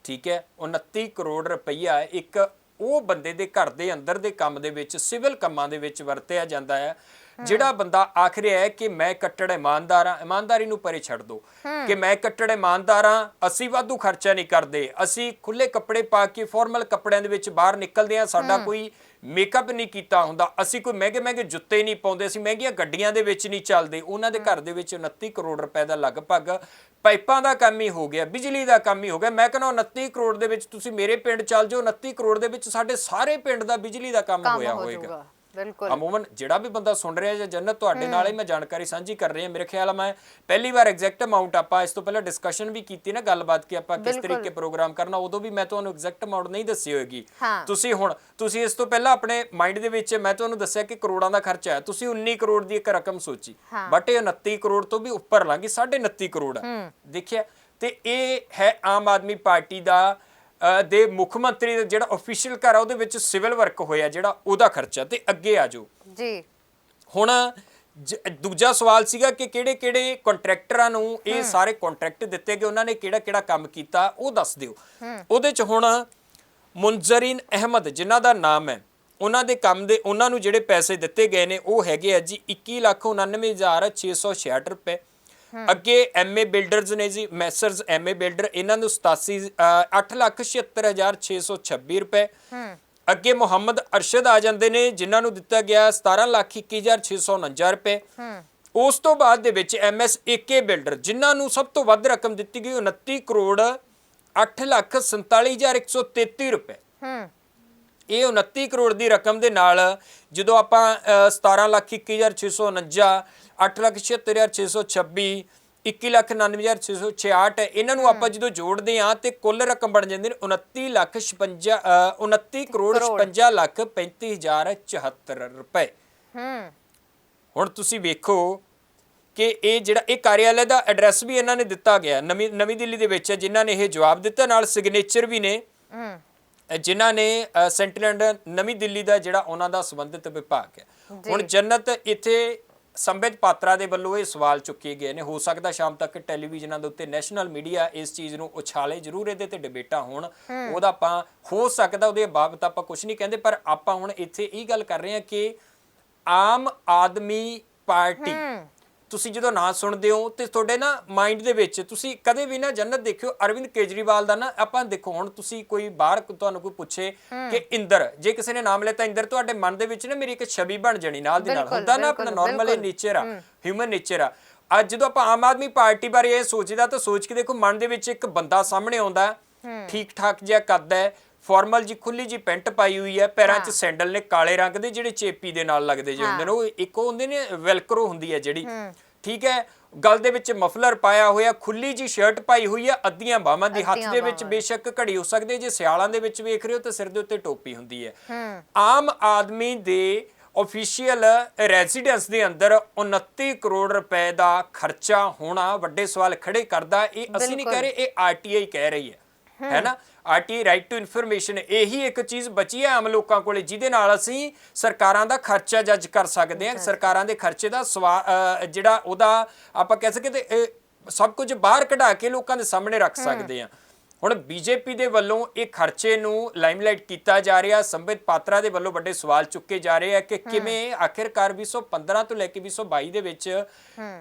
ਠੀਕ ਹੈ 29 ਕਰੋੜ ਰੁਪਈਆ ਇੱਕ ਉਹ ਬੰਦੇ ਦੇ ਘਰ ਦੇ ਅੰਦਰ ਦੇ ਕੰਮ ਦੇ ਵਿੱਚ, ਸਿਵਲ ਕੰਮਾਂ ਦੇ ਵਿੱਚ ਵਰਤਿਆ ਜਾਂਦਾ ਹੈ ਜਿਹੜਾ ਬੰਦਾ ਆਖ ਰਿਹਾ ਹੈ ਕਿ ਮੈਂ ਕੱਟੜ ਇਮਾਨਦਾਰ ਹਾਂ ਇਮਾਨਦਾਰੀ ਨੂੰ ਪਰੇ ਛੱਡ ਦੋ ਕਿ ਮੈਂ ਕੱਟੜ ਇਮਾਨਦਾਰ ਹਾਂ ਅਸੀਂ ਵਾਧੂ ਖਰਚਾ ਨਹੀਂ ਕਰਦੇ ਅਸੀਂ ਖੁੱਲੇ ਕੱਪੜੇ ਪਾ ਕੇ ਫਾਰਮਲ ਕੱਪੜਿਆਂ ਦੇ ਵਿੱਚ ਬਾਹਰ ਨਿਕਲਦੇ ਹਾਂ ਸਾਡਾ ਕੋਈ ਮੇਕਅਪ ਨਹੀਂ ਕੀਤਾ ਹੁੰਦਾ ਅਸੀਂ ਕੋਈ ਮਹਿੰਗੇ ਮਹਿੰਗੇ ਜੁੱਤੇ ਨਹੀਂ ਪਾਉਂਦੇ ਅਸੀਂ ਮਹਿੰਗੀਆਂ ਗੱਡੀਆਂ ਦੇ ਵਿੱਚ ਨਹੀਂ ਚੱਲਦੇ ਉਹਨਾਂ ਦੇ ਘਰ ਦੇ ਵਿੱਚ 29 ਕਰੋੜ ਰੁਪਏ ਦਾ ਲਗਭਗ ਪਾਈਪਾਂ ਦਾ ਕੰਮ ਹੀ ਹੋ ਗਿਆ ਬਿਜਲੀ ਦਾ ਕੰਮ ਹੀ ਹੋ ਗਿਆ ਮੈਂ ਕਹਿੰਦਾ 29 ਕਰੋੜ ਦੇ ਵਿੱਚ ਤੁਸੀਂ ਮੇਰੇ ਪਿੰਡ ਚੱਲ ਜਾਓ 29 ਕਰੋੜ ਦੇ ਵਿੱਚ ਸਾਡੇ ਸਾਰੇ ਪਿੰਡ ਦਾ ਬਿਜਲੀ ਦਾ ਕੰਮ ਹੋਇਆ ਹੋਏਗਾ। ਬਿਲਕੁਲ। ਅਮੂਮਨ ਜਿਹੜਾ ਵੀ ਬੰਦਾ ਸੁਣ ਰਿਹਾ ਜਾਂ ਜੰਨਤ ਤੁਹਾਡੇ ਨਾਲ ਹੀ ਮੈਂ ਜਾਣਕਾਰੀ ਸਾਂਝੀ ਕਰ ਰਹੀ ਹਾਂ। ਮੇਰੇ ਖਿਆਲ ਮੈਂ ਪਹਿਲੀ ਵਾਰ ਐਗਜ਼ੈਕਟ ਅਮਾਉਂਟ ਆਪਾਂ ਇਸ ਤੋਂ ਪਹਿਲਾਂ ਡਿਸਕਸ਼ਨ ਵੀ ਕੀਤੀ ਨਾ ਗੱਲਬਾਤ ਕਿ ਆਪਾਂ ਕਿਸ ਤਰੀਕੇ ਪ੍ਰੋਗਰਾਮ ਕਰਨਾ ਉਦੋਂ ਵੀ ਮੈਂ ਤੁਹਾਨੂੰ ਐਗਜ਼ੈਕਟ ਅਮਾਉਂਟ ਨਹੀਂ ਦੱਸੀ ਹੋਏਗੀ। ਤੁਸੀਂ ਹੁਣ ਤੁਸੀਂ ਇਸ ਤੋਂ ਪਹਿਲਾਂ ਆਪਣੇ ਮਾਈਂਡ ਦੇ ਵਿੱਚ ਮੈਂ ਤੁਹਾਨੂੰ ਦੱਸਿਆ ਕਿ ਕਰੋੜਾਂ ਦਾ ਖਰਚਾ ਹੈ। ਤੁਸੀਂ 19 ਕਰੋੜ ਦੀ ਇੱਕ ਰਕਮ ਸੋਚੀ। ਬਟ ਇਹ 29 ਕਰੋੜ ਤੋਂ ਵੀ ਉੱਪਰ ਲੰਘੀ 29.5 ਕਰੋੜ ਦੇਖਿਆ ਤੇ ਇਹ ਹੈ ਆਮ ਆਦਮੀ ਪਾਰਟੀ ਦਾ ਦੇ ਮੁੱਖ ਮੰਤਰੀ ਦਾ ਜਿਹੜਾ ਅਫੀਸ਼ੀਅਲ ਘਰ ਆ ਉਹਦੇ ਵਿੱਚ ਸਿਵਲ ਵਰਕ ਹੋਇਆ ਜਿਹੜਾ ਉਹਦਾ ਖਰਚਾ ਤੇ ਅੱਗੇ ਆ ਜਾਓ। ਜੀ। ਹੁਣ ਦੂਜਾ ਸਵਾਲ ਸੀਗਾ ਕਿ ਕਿਹੜੇ ਕਿਹੜੇ ਕੰਟਰੈਕਟਰਾਂ ਨੂੰ ਇਹ ਸਾਰੇ ਕੰਟਰੈਕਟ ਦਿੱਤੇ ਗਏ ਉਹਨਾਂ ਨੇ ਕਿਹੜਾ ਕਿਹੜਾ ਕੰਮ ਕੀਤਾ ਉਹ ਦੱਸ ਦਿਓ। ਉਹਦੇ ਚ ਹੁਣ ਮੁਨਜ਼ਰੀਨ ਅਹਿਮਦ ਜਿਨ੍ਹਾਂ ਦਾ ਨਾਮ ਹੈ ਉਹਨਾਂ ਦੇ ਕੰਮ ਦੇ ਉਹਨਾਂ ਨੂੰ ਜਿਹੜੇ ਪੈਸੇ ਦਿੱਤੇ ਗਏ ਨੇ ਉਹ ਹੈਗੇ ਆ ਜੀ 2199666 ਰੁਪਏ। ਅੱਗੇ ਐਮਏ ਬਿਲਡਰਸ ਨੇ ਜੀ ਮੈਸਰਸ ਐਮਏ ਬਿਲਡਰ ਇਹਨਾਂ ਨੂੰ 87 876626 ਰੁਪਏ। ਅੱਗੇ ਮੁਹੰਮਦ ਅਰਸ਼ਦ ਆ ਜਾਂਦੇ ਨੇ ਜਿਨ੍ਹਾਂ ਨੂੰ ਦਿੱਤਾ ਗਿਆ 1721649 ਰੁਪਏ। ਉਸ ਤੋਂ ਬਾਅਦ ਦੇ ਵਿੱਚ ਐਮਐਸ ਏਕੇ ਬਿਲਡਰ ਜਿਨ੍ਹਾਂ ਨੂੰ ਸਭ ਤੋਂ ਵੱਧ ਰਕਮ ਦਿੱਤੀ ਗਈ 29 ਕਰੋੜ 847133 ਰੁਪਏ। ਹੂੰ। ਇਹ 29 ਕਰੋੜ ਦੀ ਰਕਮ ਦੇ ਨਾਲ ਜਦੋਂ ਆਪਾਂ ਅ, 17 ਲੱਖ 21649 8 ਲੱਖ 76626 21 ਲੱਖ 99666 ਇਹਨਾਂ ਨੂੰ ਆਪਾਂ ਜਦੋਂ ਜੋੜਦੇ ਆ ਤੇ ਕੁੱਲ ਰਕਮ ਬਣ ਜਾਂਦੀ ਨੇ 29 ਲੱਖ 56 ਅ, 29 ਕਰੋੜ 56 ਲੱਖ 35074 ਰੁਪਏ। ਹੂੰ। ਹੁਣ ਤੁਸੀਂ ਵੇਖੋ ਕਿ ਇਹ ਜਿਹੜਾ ਇਹ ਕਾਰਿਆਲੇ ਦਾ ਐਡਰੈਸ ਵੀ ਇਹਨਾਂ ਨੇ ਦਿੱਤਾ ਗਿਆ। ਨਵੀਂ ਨਵੀਂ ਦਿੱਲੀ ਦੇ ਵਿੱਚ ਹੈ ਜਿਨ੍ਹਾਂ ਨੇ ਇਹ ਜਵਾਬ ਦਿੱਤਾ। ਨਾਲ ਸਿਗਨੇਚਰ ਵੀ ਨੇ। ਹੂੰ। ਜਿਨ੍ਹਾਂ ਨੇ ਅ, ਸੈਂਟਰਲ ਲੰਡਨ ਨਵੀਂ ਦਿੱਲੀ ਦਾ ਜਿਹੜਾ ਉਹਨਾਂ ਦਾ ਸੰਬੰਧਿਤ ਵਿਭਾਗ ਹੈ। ਹੁਣ ਜੰਨਤ ਇੱਥੇ ਸੰਬਿਤ ਪਾਤਰਾ ਦੇ ਵੱਲੋਂ ਇਹ ਸਵਾਲ ਚੁੱਕੇ ਗਏ ਨੇ। ਹੋ ਸਕਦਾ ਸ਼ਾਮ ਤੱਕ ਟੈਲੀਵਿਜ਼ਨਾਂ ਦੇ ਉੱਤੇ ਨੈਸ਼ਨਲ ਮੀਡੀਆ ਇਸ ਚੀਜ਼ ਨੂੰ ਉਛਾਲੇ ਜ਼ਰੂਰ ਇਹਦੇ ਤੇ ਡਿਬੇਟਾਂ ਹੋਣ। ਉਹਦਾ ਆਪਾਂ ਹੋ ਸਕਦਾ ਉਹਦੇ ਬਾਬਤ ਆਪਾਂ ਕੁਝ ਨਹੀਂ ਕਹਿੰਦੇ ਪਰ ਆਪਾਂ ਹੁਣ ਇੱਥੇ ਇਹ ਗੱਲ ਕਰ ਰਹੇ ਹਾਂ ਕਿ ਆਮ ਆਦਮੀ ਪਾਰਟੀ ਤੁਸੀਂ ਜਦੋਂ ਨਾਂ ਸੁਣਦੇ ਹੋ ਤੇ ਤੁਹਾਡੇ ਨਾ ਮਾਈਂਡ ਦੇ ਵਿੱਚ ਤੁਸੀਂ ਕਦੇ ਵੀ ਨਾ ਜੰਨਤ ਦੇਖਿਓ ਅਰਵਿੰਦ ਕੇਜਰੀਵਾਲ ਦਾ ਨਾ ਆਪਾਂ ਦੇਖੋ ਹੁਣ ਤੁਸੀਂ ਕੋਈ ਬਾਹਰ ਤੁਹਾਨੂੰ ਕੋਈ ਪੁੱਛੇ ਕਿ ਇੰਦਰ ਜੇ ਕਿਸੇ ਨੇ ਨਾਮ ਲਿਆ ਇੰਦਰ ਤੁਹਾਡੇ ਮਨ ਦੇ ਵਿੱਚ ਨਾ ਮੇਰੀ ਇੱਕ ਛਵੀ ਬਣ ਜਣੀ ਨਾਲ ਦੀ ਨਾਲ ਹੁੰਦਾ ਨਾ ਆਪਣਾ ਨਾਰਮਲ। ਨੇਚਰ ਆ ਹਿਊਮਨ ਨੇਚਰ ਆ ਅੱਜ ਜਦੋਂ ਆਪਾਂ ਆਮ ਆਦਮੀ ਪਾਰਟੀ ਬਾਰੇ ਇਹ ਸੋਚੀਦਾ ਤਾਂ ਸੋਚ ਕੇ ਦੇਖੋ ਮਨ ਦੇ ਵਿੱਚ ਇੱਕ ਬੰਦਾ ਸਾਹਮਣੇ ਆਉਂਦਾ। ਠੀਕ ਠਾਕ ਜਿਹਾ ਕੱਦ ਹੈ ਫਾਰਮਲ ਜੀ ਖੁੱਲੀ ਜੀ ਪੈਂਟ ਪਾਈ ਹੋਈ ਹੈ ਪੈਰਾਂ 'ਚ ਸੈਂਡਲ ਨੇ ਕਾਲੇ ਰੰਗ ਦੇ ਜਿਹੜੇ ਚੇਪੀ ਦੇ ਨਾਲ ਲੱਗਦੇ ਜੇ ਹੁੰਦੇ ਨੇ ਉਹ ਇੱਕ ਉਹ ਹੁੰਦੇ ਨੇ ਵੈਲਕਰੋ ਹੁੰਦੀ ਹੈ ਜਿਹੜੀ। ਠੀਕ ਹੈ ਗਲ ਦੇ ਵਿੱਚ ਮਫਲਰ ਪਾਇਆ ਹੋਇਆ ਖੁੱਲੀ ਜੀ ਸ਼ਰਟ ਪਾਈ ਹੋਈ ਹੈ ਅੱਧੀਆਂ ਬਾਹਾਂ ਦੀ ਹੱਥ ਦੇ ਵਿੱਚ। ਬੇਸ਼ੱਕ ਘੜੀ ਹੋ ਸਕਦੀ ਹੈ ਜੇ ਸਿਆਲਾਂ ਦੇ ਵਿੱਚ ਵੇਖ ਰਹੇ ਹੋ ਤਾਂ ਸਿਰ ਦੇ ਉੱਤੇ ਟੋਪੀ ਹੁੰਦੀ ਹੈ। ਆਮ ਆਦਮੀ ਦੇ ਆਫੀਸ਼ੀਅਲ ਰੈਜ਼ੀਡੈਂਸ ਦੇ ਅੰਦਰ 29 ਕਰੋੜ ਰੁਪਏ ਦਾ ਖਰਚਾ ਹੋਣਾ ਵੱਡੇ ਸਵਾਲ ਖੜੇ ਕਰਦਾ ਇਹ ਅਸੀਂ ਨਹੀਂ ਕਹਿ ਰਹੇ ਇਹ ਆਰਟੀਆਈ ਕਹਿ ਰਹੀ ਹੈ। ਹੈ ਨਾ? ਆਰਟੀਆਈ ਰਾਈਟ ਟੂ ਇਨਫੋਰਮੇਸ਼ਨ ਇਹੀ ਇੱਕ ਚੀਜ਼ ਬਚੀ ਹੈ ਆਮ ਲੋਕਾਂ ਕੋਲੇ ਜਿਹਦੇ ਨਾਲ ਅਸੀਂ ਸਰਕਾਰਾਂ ਦਾ ਖਰਚਾ ਜੱਜ ਕਰ ਸਕਦੇ ਹਾਂ। ਸਰਕਾਰਾਂ ਦੇ ਖਰਚੇ ਦਾ ਜਿਹੜਾ ਉਹਦਾ ਆਪਾਂ ਕਹਿ ਸਕਦੇ ਸਭ ਕੁਝ ਬਾਹਰ ਕਢਾ ਕੇ ਲੋਕਾਂ ਦੇ ਸਾਹਮਣੇ ਰੱਖ ਸਕਦੇ ਹਾਂ। ਹੁਣ ਬੀਜੇਪੀ ਦੇ ਵੱਲੋਂ ਇਹ ਖਰਚੇ ਨੂੰ ਲਾਈਮਲਾਈਟ ਕੀਤਾ ਜਾ ਰਿਹਾ। ਸੰਬਿਤ ਪਾਤਰਾ ਦੇ ਵੱਲੋਂ ਵੱਡੇ ਸਵਾਲ ਚੁੱਕੇ ਜਾ ਰਹੇ ਆ ਕਿ ਕਿਵੇਂ ਆਖਿਰਕਾਰ 2015 ਤੋਂ ਲੈ ਕੇ 2022 ਦੇ ਵਿੱਚ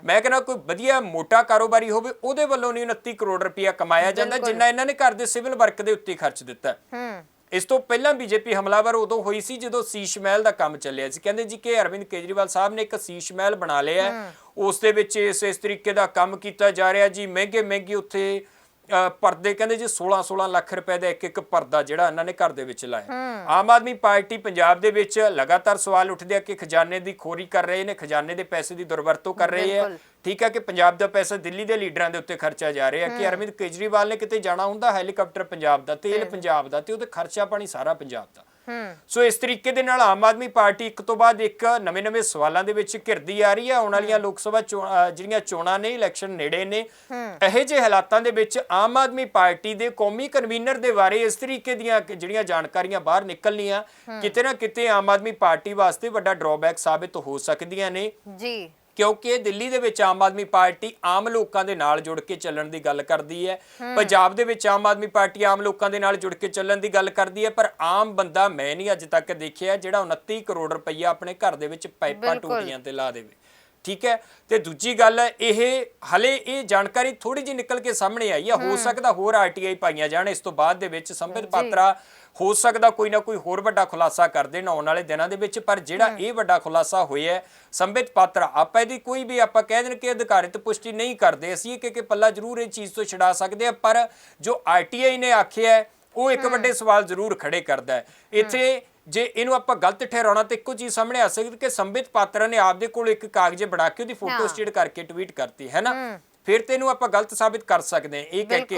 ਮੈਂ ਕਹਿੰਦਾ ਕੋਈ ਵਧੀਆ ਮੋਟਾ ਕਾਰੋਬਾਰੀ ਹੋਵੇ ਉਹਦੇ ਵੱਲੋਂ ਨਹੀਂ 29 ਕਰੋੜ ਰੁਪਇਆ ਕਮਾਇਆ ਜਾਂਦਾ ਜਿੰਨਾ ਇਹਨਾਂ ਨੇ ਘਰ ਦੇ ਸਿਵਲ ਵਰਕ ਦੇ ਉੱਤੇ ਖਰਚ ਦਿੱਤਾ। ਇਸ ਤੋਂ ਪਹਿਲਾਂ ਬੀਜੇਪੀ ਹਮਲਾਵਰ ਉਦੋਂ ਹੋਈ ਸੀ ਜਦੋਂ ਸੀਸ਼ ਮਹਿਲ ਦਾ ਕੰਮ ਚੱਲਿਆ ਸੀ। ਕਹਿੰਦੇ ਜੀ ਕਿ ਅਰਵਿੰਦ ਕੇਜਰੀਵਾਲ ਸਾਹਿਬ ਨੇ ਇੱਕ ਸੀਸ਼ ਮਹਿਲ ਬਣਾ ਲਿਆ। ਉਸ ਦੇ ਵਿੱਚ ਇਸ ਇਸ ਤਰੀਕੇ ਦਾ ਕੰਮ ਕੀਤਾ ਜਾ ਰਿਹਾ ਜੀ। ਮਹਿੰਗੇ ਮਹਿੰਗੇ ਉੱਥੇ ਪਰਦੇ ਕਹਿੰਦੇ ਜੀ 16 16 ਲੱਖ ਰੁਪਏ ਦਾ ਇੱਕ ਇੱਕ ਪਰਦਾ ਜਿਹੜਾ ਇਹਨਾਂ ਨੇ ਘਰ ਦੇ ਵਿੱਚ ਲਾਇਆ। ਆਮ ਆਦਮੀ ਪਾਰਟੀ ਪੰਜਾਬ ਦੇ ਵਿੱਚ ਲਗਾਤਾਰ ਸਵਾਲ ਉੱਠਦੇ ਆ ਕਿ ਖਜ਼ਾਨੇ ਦੀ ਖੋਰੀ ਕਰ ਰਹੇ ਨੇ ਖਜ਼ਾਨੇ ਦੇ ਪੈਸੇ ਦੀ ਦੁਰਵਰਤੋਂ ਕਰ ਰਹੇ ਆ। ਠੀਕ ਹੈ ਕਿ ਪੰਜਾਬ ਦਾ ਪੈਸਾ ਦਿੱਲੀ ਦੇ ਲੀਡਰਾਂ ਦੇ ਉੱਤੇ ਖਰਚਿਆ ਜਾ ਰਿਹਾ ਕਿ ਅਰਵਿੰਦ ਕੇਜਰੀਵਾਲ ਨੇ ਕਿਤੇ ਜਾਣਾ ਹੁੰਦਾ ਹੈਲੀਕਾਪਟਰ ਪੰਜਾਬ ਦਾ ਤੇਲ ਪੰਜਾਬ ਦਾ ਤੇ ਉਹਦੇ ਖਰਚਾ ਪਾਣੀ ਸਾਰਾ ਪੰਜਾਬ ਦਾ। ਸੋ ਇਸ ਤਰੀਕੇ ਦੇ ਨਾਲ ਆਮ ਆਦਮੀ ਪਾਰਟੀ ਇੱਕ ਤੋਂ ਬਾਅਦ ਇੱਕ ਨਵੇਂ-ਨਵੇਂ ਸਵਾਲਾਂ ਦੇ ਵਿੱਚ ਘਿਰਦੀ ਆ ਰਹੀ ਹੈ ਆਉਣ ਵਾਲੀਆਂ ਲੋਕ ਸਭਾ ਜਿਹੜੀਆਂ ਚੋਣਾਂ ਨੇ, ਇਲੈਕਸ਼ਨ ਨੇੜੇ ਨੇ। ਇਹੋ ਜਿਹੇ ਹਾਲਾਤਾਂ ਦੇ ਵਿੱਚ ਆਮ ਆਦਮੀ ਪਾਰਟੀ ਦੇ ਕੌਮੀ ਕਨਵੀਨਰ ਦੇ ਬਾਰੇ ਇਸ ਤਰੀਕੇ ਦੀਆਂ ਜਿਹੜੀਆਂ ਜਾਣਕਾਰੀਆਂ ਬਾਹਰ ਨਿਕਲਣੀਆਂ, ਕਿਤੇ ਨਾ ਕਿਤੇ ਆਮ ਆਦਮੀ ਪਾਰਟੀ ਵਾਸਤੇ ਵੱਡਾ ਡਰਾਬੈਕ ਸਾਬਿਤ ਹੋ ਸਕਦੀਆਂ ਨੇ। ਜੀ। ਕਿਉਂਕਿ ਦਿੱਲੀ ਦੇ ਵਿੱਚ ਆਮ ਆਦਮੀ ਪਾਰਟੀ ਆਮ ਲੋਕਾਂ ਦੇ ਨਾਲ ਜੁੜ ਕੇ ਚੱਲਣ ਦੀ ਗੱਲ ਕਰਦੀ ਹੈ। ਪੰਜਾਬ ਦੇ ਵਿੱਚ ਆਮ ਆਦਮੀ ਪਾਰਟੀ ਆਮ ਲੋਕਾਂ ਦੇ ਨਾਲ ਜੁੜ ਕੇ ਚੱਲਣ ਦੀ ਗੱਲ ਕਰਦੀ ਹੈ ਪਰ ਆਮ ਬੰਦਾ ਮੈਂ ਨਹੀਂ ਅੱਜ ਤੱਕ ਦੇਖਿਆ ਜਿਹੜਾ 29 ਕਰੋੜ ਰੁਪਈਆ ਆਪਣੇ ਘਰ ਦੇ ਵਿੱਚ ਪਾਈਪਾਂ। ਟੂਟੀਆਂ ਤੇ ਲਾ ਦੇਵੇ। ਠੀਕ ਹੈ? ਤੇ ਦੂਜੀ ਗੱਲ ਇਹ ਹਲੇ ਇਹ ਜਾਣਕਾਰੀ ਥੋੜੀ ਜਿਹੀ ਨਿਕਲ ਕੇ ਸਾਹਮਣੇ ਆਈ ਹੈ। ਹੋ ਸਕਦਾ ਹੋਰ ਆਰਟੀਆਈ ਪਾਈਆਂ ਜਾਣ ਇਸ ਤੋਂ ਬਾਅਦ ਦੇ ਵਿੱਚ ਸੰਬਿਤ ਪਾਤਰਾ ਹੋ ਸਕਦਾ ਕੋਈ ਨਾ ਕੋਈ ਹੋਰ ਵੱਡਾ ਖੁਲਾਸਾ ਕਰ ਦੇਣ ਆਉਣ ਵਾਲੇ ਦਿਨਾਂ ਦੇ ਵਿੱਚ ਪਰ ਜਿਹੜਾ ਇਹ ਵੱਡਾ ਖੁਲਾਸਾ ਹੋਇਆ ਹੈ, ਸੰਬਿਤ ਪਾਤਰਾ ਆਪਾਂ ਇਹਦੀ ਕੋਈ ਵੀ ਆਪਾਂ ਕਹਿ ਦੇਣ ਕਿ ਅਧਿਕਾਰਿਤ ਪੁਸ਼ਟੀ ਨਹੀਂ ਕਰਦੇ ਅਸੀਂ ਕਿ ਕਿ ਪੱਲਾ ਜ਼ਰੂਰ ਇਹ ਚੀਜ਼ ਤੋਂ ਛਡਾ ਸਕਦੇ ਆ ਪਰ ਜੋ ਆਰਟੀਆਈ ਨੇ ਆਖਿਆ ਹੈ, ਉਹ ਇੱਕ ਵੱਡੇ ਸਵਾਲ ਜ਼ਰੂਰ ਖੜੇ ਕਰਦਾ ਹੈ। ਇੱਥੇ ਜੇ ਇਹਨੂੰ ਆਪਾਂ ਗਲਤ ਠਹਿਰਾਉਣਾ ਤੇ ਇੱਕੋ ਚੀਜ਼ ਸਾਹਮਣੇ ਆ ਸਕਦੀ ਕਿ ਸੰਬਿਤ ਪਾਤਰਾ ਨੇ ਆਪਦੇ ਕੋਲ ਇੱਕ ਕਾਗਜ਼ ਬਣਾ ਕੇ ਉਹਦੀ ਫੋਟੋ। ਸਟੇਟ ਕਰਕੇ ਟਵੀਟ ਕਰਤੀ ਹੈ ਨਾ? ਫਿਰ ਤੇ ਇਹਨੂੰ ਆਪਾਂ ਗਲਤ ਸਾਬਿਤ ਕਰ ਸਕਦੇ ਹਾਂ ਇਹ ਕਹਿ ਕੇ।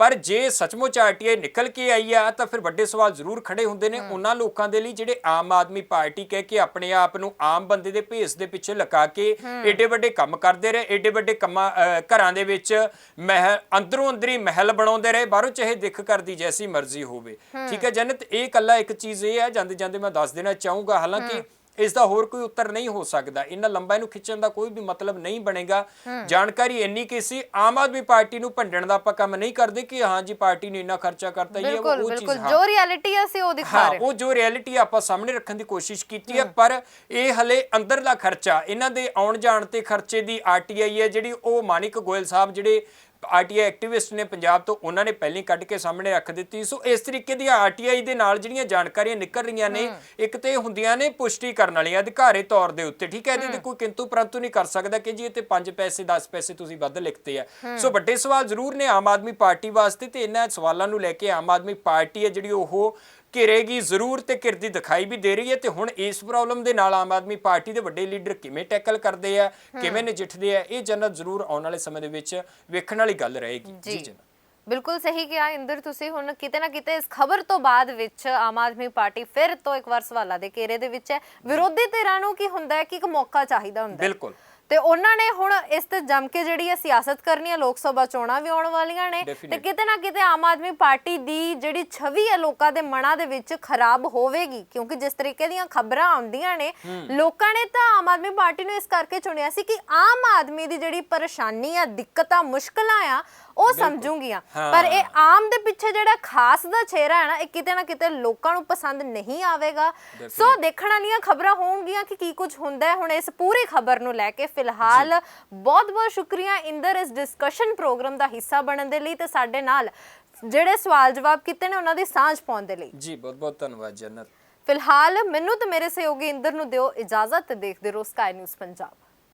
ਪਰ ਜੇ ਸੱਚਮੁੱਚ ਆਰਟੀਆਈ ਨਿਕਲ ਕੇ ਆਈ ਆ ਤਾਂ ਫਿਰ ਵੱਡੇ ਸਵਾਲ ਜ਼ਰੂਰ ਖੜੇ ਹੁੰਦੇ ਨੇ ਉਹਨਾਂ ਲੋਕਾਂ ਦੇ ਲਈ ਜਿਹੜੇ ਆਮ ਆਦਮੀ ਪਾਰਟੀ ਕਹਿ ਕੇ ਆਪਣੇ ਆਪ ਨੂੰ ਆਮ ਬੰਦੇ ਦੇ ਭੇਸ ਦੇ ਪਿੱਛੇ ਲਗਾ ਕੇ ਏਡੇ ਵੱਡੇ ਕੰਮ ਕਰਦੇ ਰਹੇ ਏਡੇ ਵੱਡੇ ਕੰਮਾਂ ਘਰਾਂ ਦੇ ਵਿੱਚ ਮਹਿਲ ਅੰਦਰੋਂ ਅੰਦਰੀ ਮਹਿਲ ਬਣਾਉਂਦੇ ਰਹੇ ਬਾਹਰੋਂ ਚਾਹੇ ਦਿੱਖ ਕਰਦੀ ਜੈਸੀ ਮਰਜ਼ੀ ਹੋਵੇ। ਠੀਕ ਹੈ ਜਨਤ ਇਹ ਕੱਲਾ ਇੱਕ ਚੀਜ਼ ਇਹ ਹੈ ਜਾਂਦੇ ਜਾਂਦੇ ਮੈਂ ਦੱਸ ਦੇਣਾ ਚਾਹੂੰਗਾ ਹਾਲਾਂਕਿ ਇਸ ਦਾ ਹੋਰ ਕੋਈ ਉੱਤਰ ਨਹੀਂ ਹੋ ਸਕਦਾ। ਇਹਨਾਂ ਲੰਬਾ ਇਹਨੂੰ ਖਿੱਚਣ ਦਾ ਕੋਈ ਵੀ ਮਤਲਬ ਨਹੀਂ ਬਣੇਗਾ। ਜਾਣਕਾਰੀ ਇੰਨੀ ਕਿ ਸੀ ਆਮ ਆਦਮੀ ਪਾਰਟੀ ਨੂੰ ਭੰਡਣ ਦਾ ਆਪਾਂ ਕੰਮ ਨਹੀਂ ਕਰਦੇ ਕਿ ਹਾਂ ਜੀ ਪਾਰਟੀ ਨੇ ਇੰਨਾ ਖਰਚਾ ਕਰਤਾ ਇਹ ਉਹ ਬਿਲਕੁਲ। ਬਿਲਕੁਲ ਚੀਜ਼ ਹਾਂ। ਜੋ ਰਿਐਲਿਟੀ ਹੈ ਅਸੀਂ ਉਹ ਦਿਖਾ ਹਾਂ ਰਹੇ ਉਹ ਜੋ ਰਿਐਲਿਟੀ ਆਪਾਂ ਸਾਹਮਣੇ ਰੱਖਣ ਦੀ ਕੋਸ਼ਿਸ਼ ਕੀਤੀ ਹੈ ਪਰ ਇਹ ਹਲੇ ਅੰਦਰਲਾ ਖਰਚਾ ਇਹਨਾਂ ਦੇ ਆਉਣ ਜਾਣ ਤੇ ਖਰਚੇ ਦੀ ਆਰਟੀਆਈ ਹੈ ਜਿਹੜੀ ਉਹ ਮਾਨਿਕ ਗੋਇਲ ਸਾਹਿਬ ਜਿਹੜੇ ਆਰਟੀਆਈ ਐਕਟਿਵਿਸਟ ਨੇ ਪੰਜਾਬ ਤੋਂ ਉਹਨਾਂ ਨੇ ਪਹਿਲਾਂ ਹੀ ਕੱਢ ਕੇ ਸਾਹਮਣੇ ਰੱਖ ਦਿੱਤੀ। ਸੋ ਇਸ ਤਰੀਕੇ ਦੀ ਆਰਟੀਆਈ ਦੇ ਨਾਲ ਜਿਹੜੀਆਂ ਜਾਣਕਾਰੀਆਂ ਨਿਕਲ ਰਹੀਆਂ ਨੇ ਇੱਕ ਤੇ ਹੁੰਦੀਆਂ ਨੇ ਪੁਸ਼ਟੀ ਕਰਨ ਵਾਲੀਆਂ ਅਧਿਕਾਰੀ ਤੌਰ ਦੇ ਉੱਤੇ ਠੀਕ ਹੈ? ਇਹਦੇ ਤੇ ਕੋਈ ਕਿੰਤੂ ਪਰੰਤੂ ਨਹੀਂ ਕਰ ਸਕਦਾ ਕਿ ਜੀ ਇਹ ਤੇ 5 ਪੈਸੇ 10 ਪੈਸੇ ਤੁਸੀਂ ਵੱਧ ਲਿਖਤੇ ਆ। ਸੋ ਵੱਡੇ ਸਵਾਲ ਜ਼ਰੂਰ ਨੇ ਆਮ ਆਦਮੀ ਪਾਰਟੀ ਵਾਸਤੇ ਤੇ ਇਹਨਾਂ ਸਵਾਲਾਂ ਨੂੰ ਲੈ ਕੇ ਆਮ ਆਦਮੀ ਪਾਰਟੀ ਹੈ ਜਿਹੜੀ ਉਹ ਘਿਰੇਗੀ ਜ਼ਰੂਰ ਤੇ ਕਿਰਦੀ ਦਿਖਾਈ ਵੀ ਦੇ ਰਹੀ ਹੈ ਤੇ ਹੁਣ ਇਸ ਪ੍ਰੋਬਲਮ ਦੇ ਨਾਲ ਆਮ ਆਦਮੀ ਪਾਰਟੀ ਦੇ ਵੱਡੇ ਲੀਡਰ ਕਿਵੇਂ ਟੈਕਲ ਕਰਦੇ ਆ ਕਿਵੇਂ ਨਜਿੱਠਦੇ ਆ ਇਹ ਜਨਤ ਜ਼ਰੂਰ ਆਉਣ ਵਾਲੇ ਸਮੇਂ ਦੇ ਵਿੱਚ ਵੇਖਣ ਵਾਲੀ ਗੱਲ ਰਹੇਗੀ। ਜੀ ਜਨਾਬ। ਬਿਲਕੁਲ ਸਹੀ ਕਿਹਾ ਇੰਦਰ ਤੁਸੀਂ ਹੁਣ ਕਿਤੇ ਨਾ ਕਿਤੇ ਇਸ ਖਬਰ ਤੋਂ ਬਾਅਦ ਵਿੱਚ ਆਮ ਆਦਮੀ ਪਾਰਟੀ ਫਿਰ ਤੋਂ ਇੱਕ ਵਾਰ ਸਵਾਲਾਂ ਦੇ ਘੇਰੇ ਦੇ ਵਿੱਚ ਹੈ। ਵਿਰੋਧੀ ਧਿਰਾਂ ਨੂੰ ਕੀ ਹੁੰਦਾ ਹੈ ਕਿ ਇੱਕ ਮੌਕਾ ਚਾਹੀਦਾ ਹੁੰਦਾ ਹੈ। ਬਿਲਕੁਲ। ਤੇ ਉਹਨਾਂ ਨੇ ਹੁਣ ਇਸ ਤੇ ਜੰਮ ਕੇ ਜਿਹੜੀ ਹੈ ਸਿਆਸਤ ਕਰਨੀ ਹੈ ਲੋਕ ਸਭਾ ਚੋਣਾਂ ਵੀ ਆਉਣ ਵਾਲੀਆਂ ਨੇ ਤੇ. ਕਿਤੇ ਨਾ ਕਿਤੇ ਆਮ ਆਦਮੀ ਪਾਰਟੀ ਦੀ ਜਿਹੜੀ ਛਵੀ ਹੈ ਲੋਕਾਂ ਦੇ ਮਨਾਂ ਦੇ ਵਿੱਚ ਖਰਾਬ ਹੋਵੇਗੀ ਕਿਉਂਕਿ ਜਿਸ ਤਰੀਕੇ ਦੀਆਂ ਖਬਰਾਂ ਆਉਂਦੀਆਂ ਨੇ ਲੋਕਾਂ ਨੇ ਤਾਂ ਆਮ ਆਦਮੀ ਪਾਰਟੀ ਨੂੰ ਇਸ ਕਰਕੇ ਚੁਣਿਆ ਸੀ ਕਿ ਆਮ ਆਦਮੀ ਦੀ ਜਿਹੜੀ ਪਰੇਸ਼ਾਨੀ ਆ ਦਿੱਕਤਾਂ ਮੁਸ਼ਕਲਾਂ ਆ ਉਹ ਸਮਝੂਗੀਆਂ। ਪਰ ਇਹ ਆਮ ਦੇ ਪਿੱਛੇ ਜਿਹੜਾ ਖਾਸ ਦਾ ਚਿਹਰਾ ਹੈ ਨਾ ਇਹ ਕਿਤੇ ਨਾ ਕਿਤੇ ਲੋਕਾਂ ਨੂੰ ਪਸੰਦ ਨਹੀਂ ਆਵੇਗਾ। ਸੋ ਦੇਖਣ ਵਾਲੀਆਂ ਖਬਰਾਂ ਹੋਣਗੀਆਂ ਕਿ ਕੀ ਕੁਝ ਹੁੰਦਾ ਹੈ। ਹੁਣ ਇਸ ਪੂਰੀ ਖਬਰ ਨੂੰ ਲੈ ਕੇ ਫਿਲਹਾਲ ਬਹੁਤ ਬਹੁਤ ਸ਼ੁਕਰੀਆ। ਇੰਦਰ ਇਸ ਡਿਸਕਸ਼ਨ ਪ੍ਰੋਗਰਾਮ ਦਾ ਹਿੱਸਾ ਬਣਨ ਦੇ ਲਈ ਤੇ ਸਾਡੇ ਨਾਲ ਜਿਹੜੇ ਸਵਾਲ ਜਵਾਬ ਕੀਤੇ ਨੇ ਉਹਨਾਂ ਦੀ ਸਾਂਝ ਪਾਉਣ ਦੇ ਲਈ। ਜੀ ਬਹੁਤ ਬਹੁਤ ਧੰਨਵਾਦ ਜੰਨਤ ਫਿਲਹਾਲ ਮੈਨੂੰ ਤੇ ਮੇਰੇ ਸਹਿਯੋਗੀ ਇੰਦਰ ਨੂੰ ਦਿਓ ਇਜਾਜ਼ਤ ਦੇਖਦੇ ਰਹੋ ਸਕਾਈ ਨਿਊਜ਼ ਪੰਜਾਬ।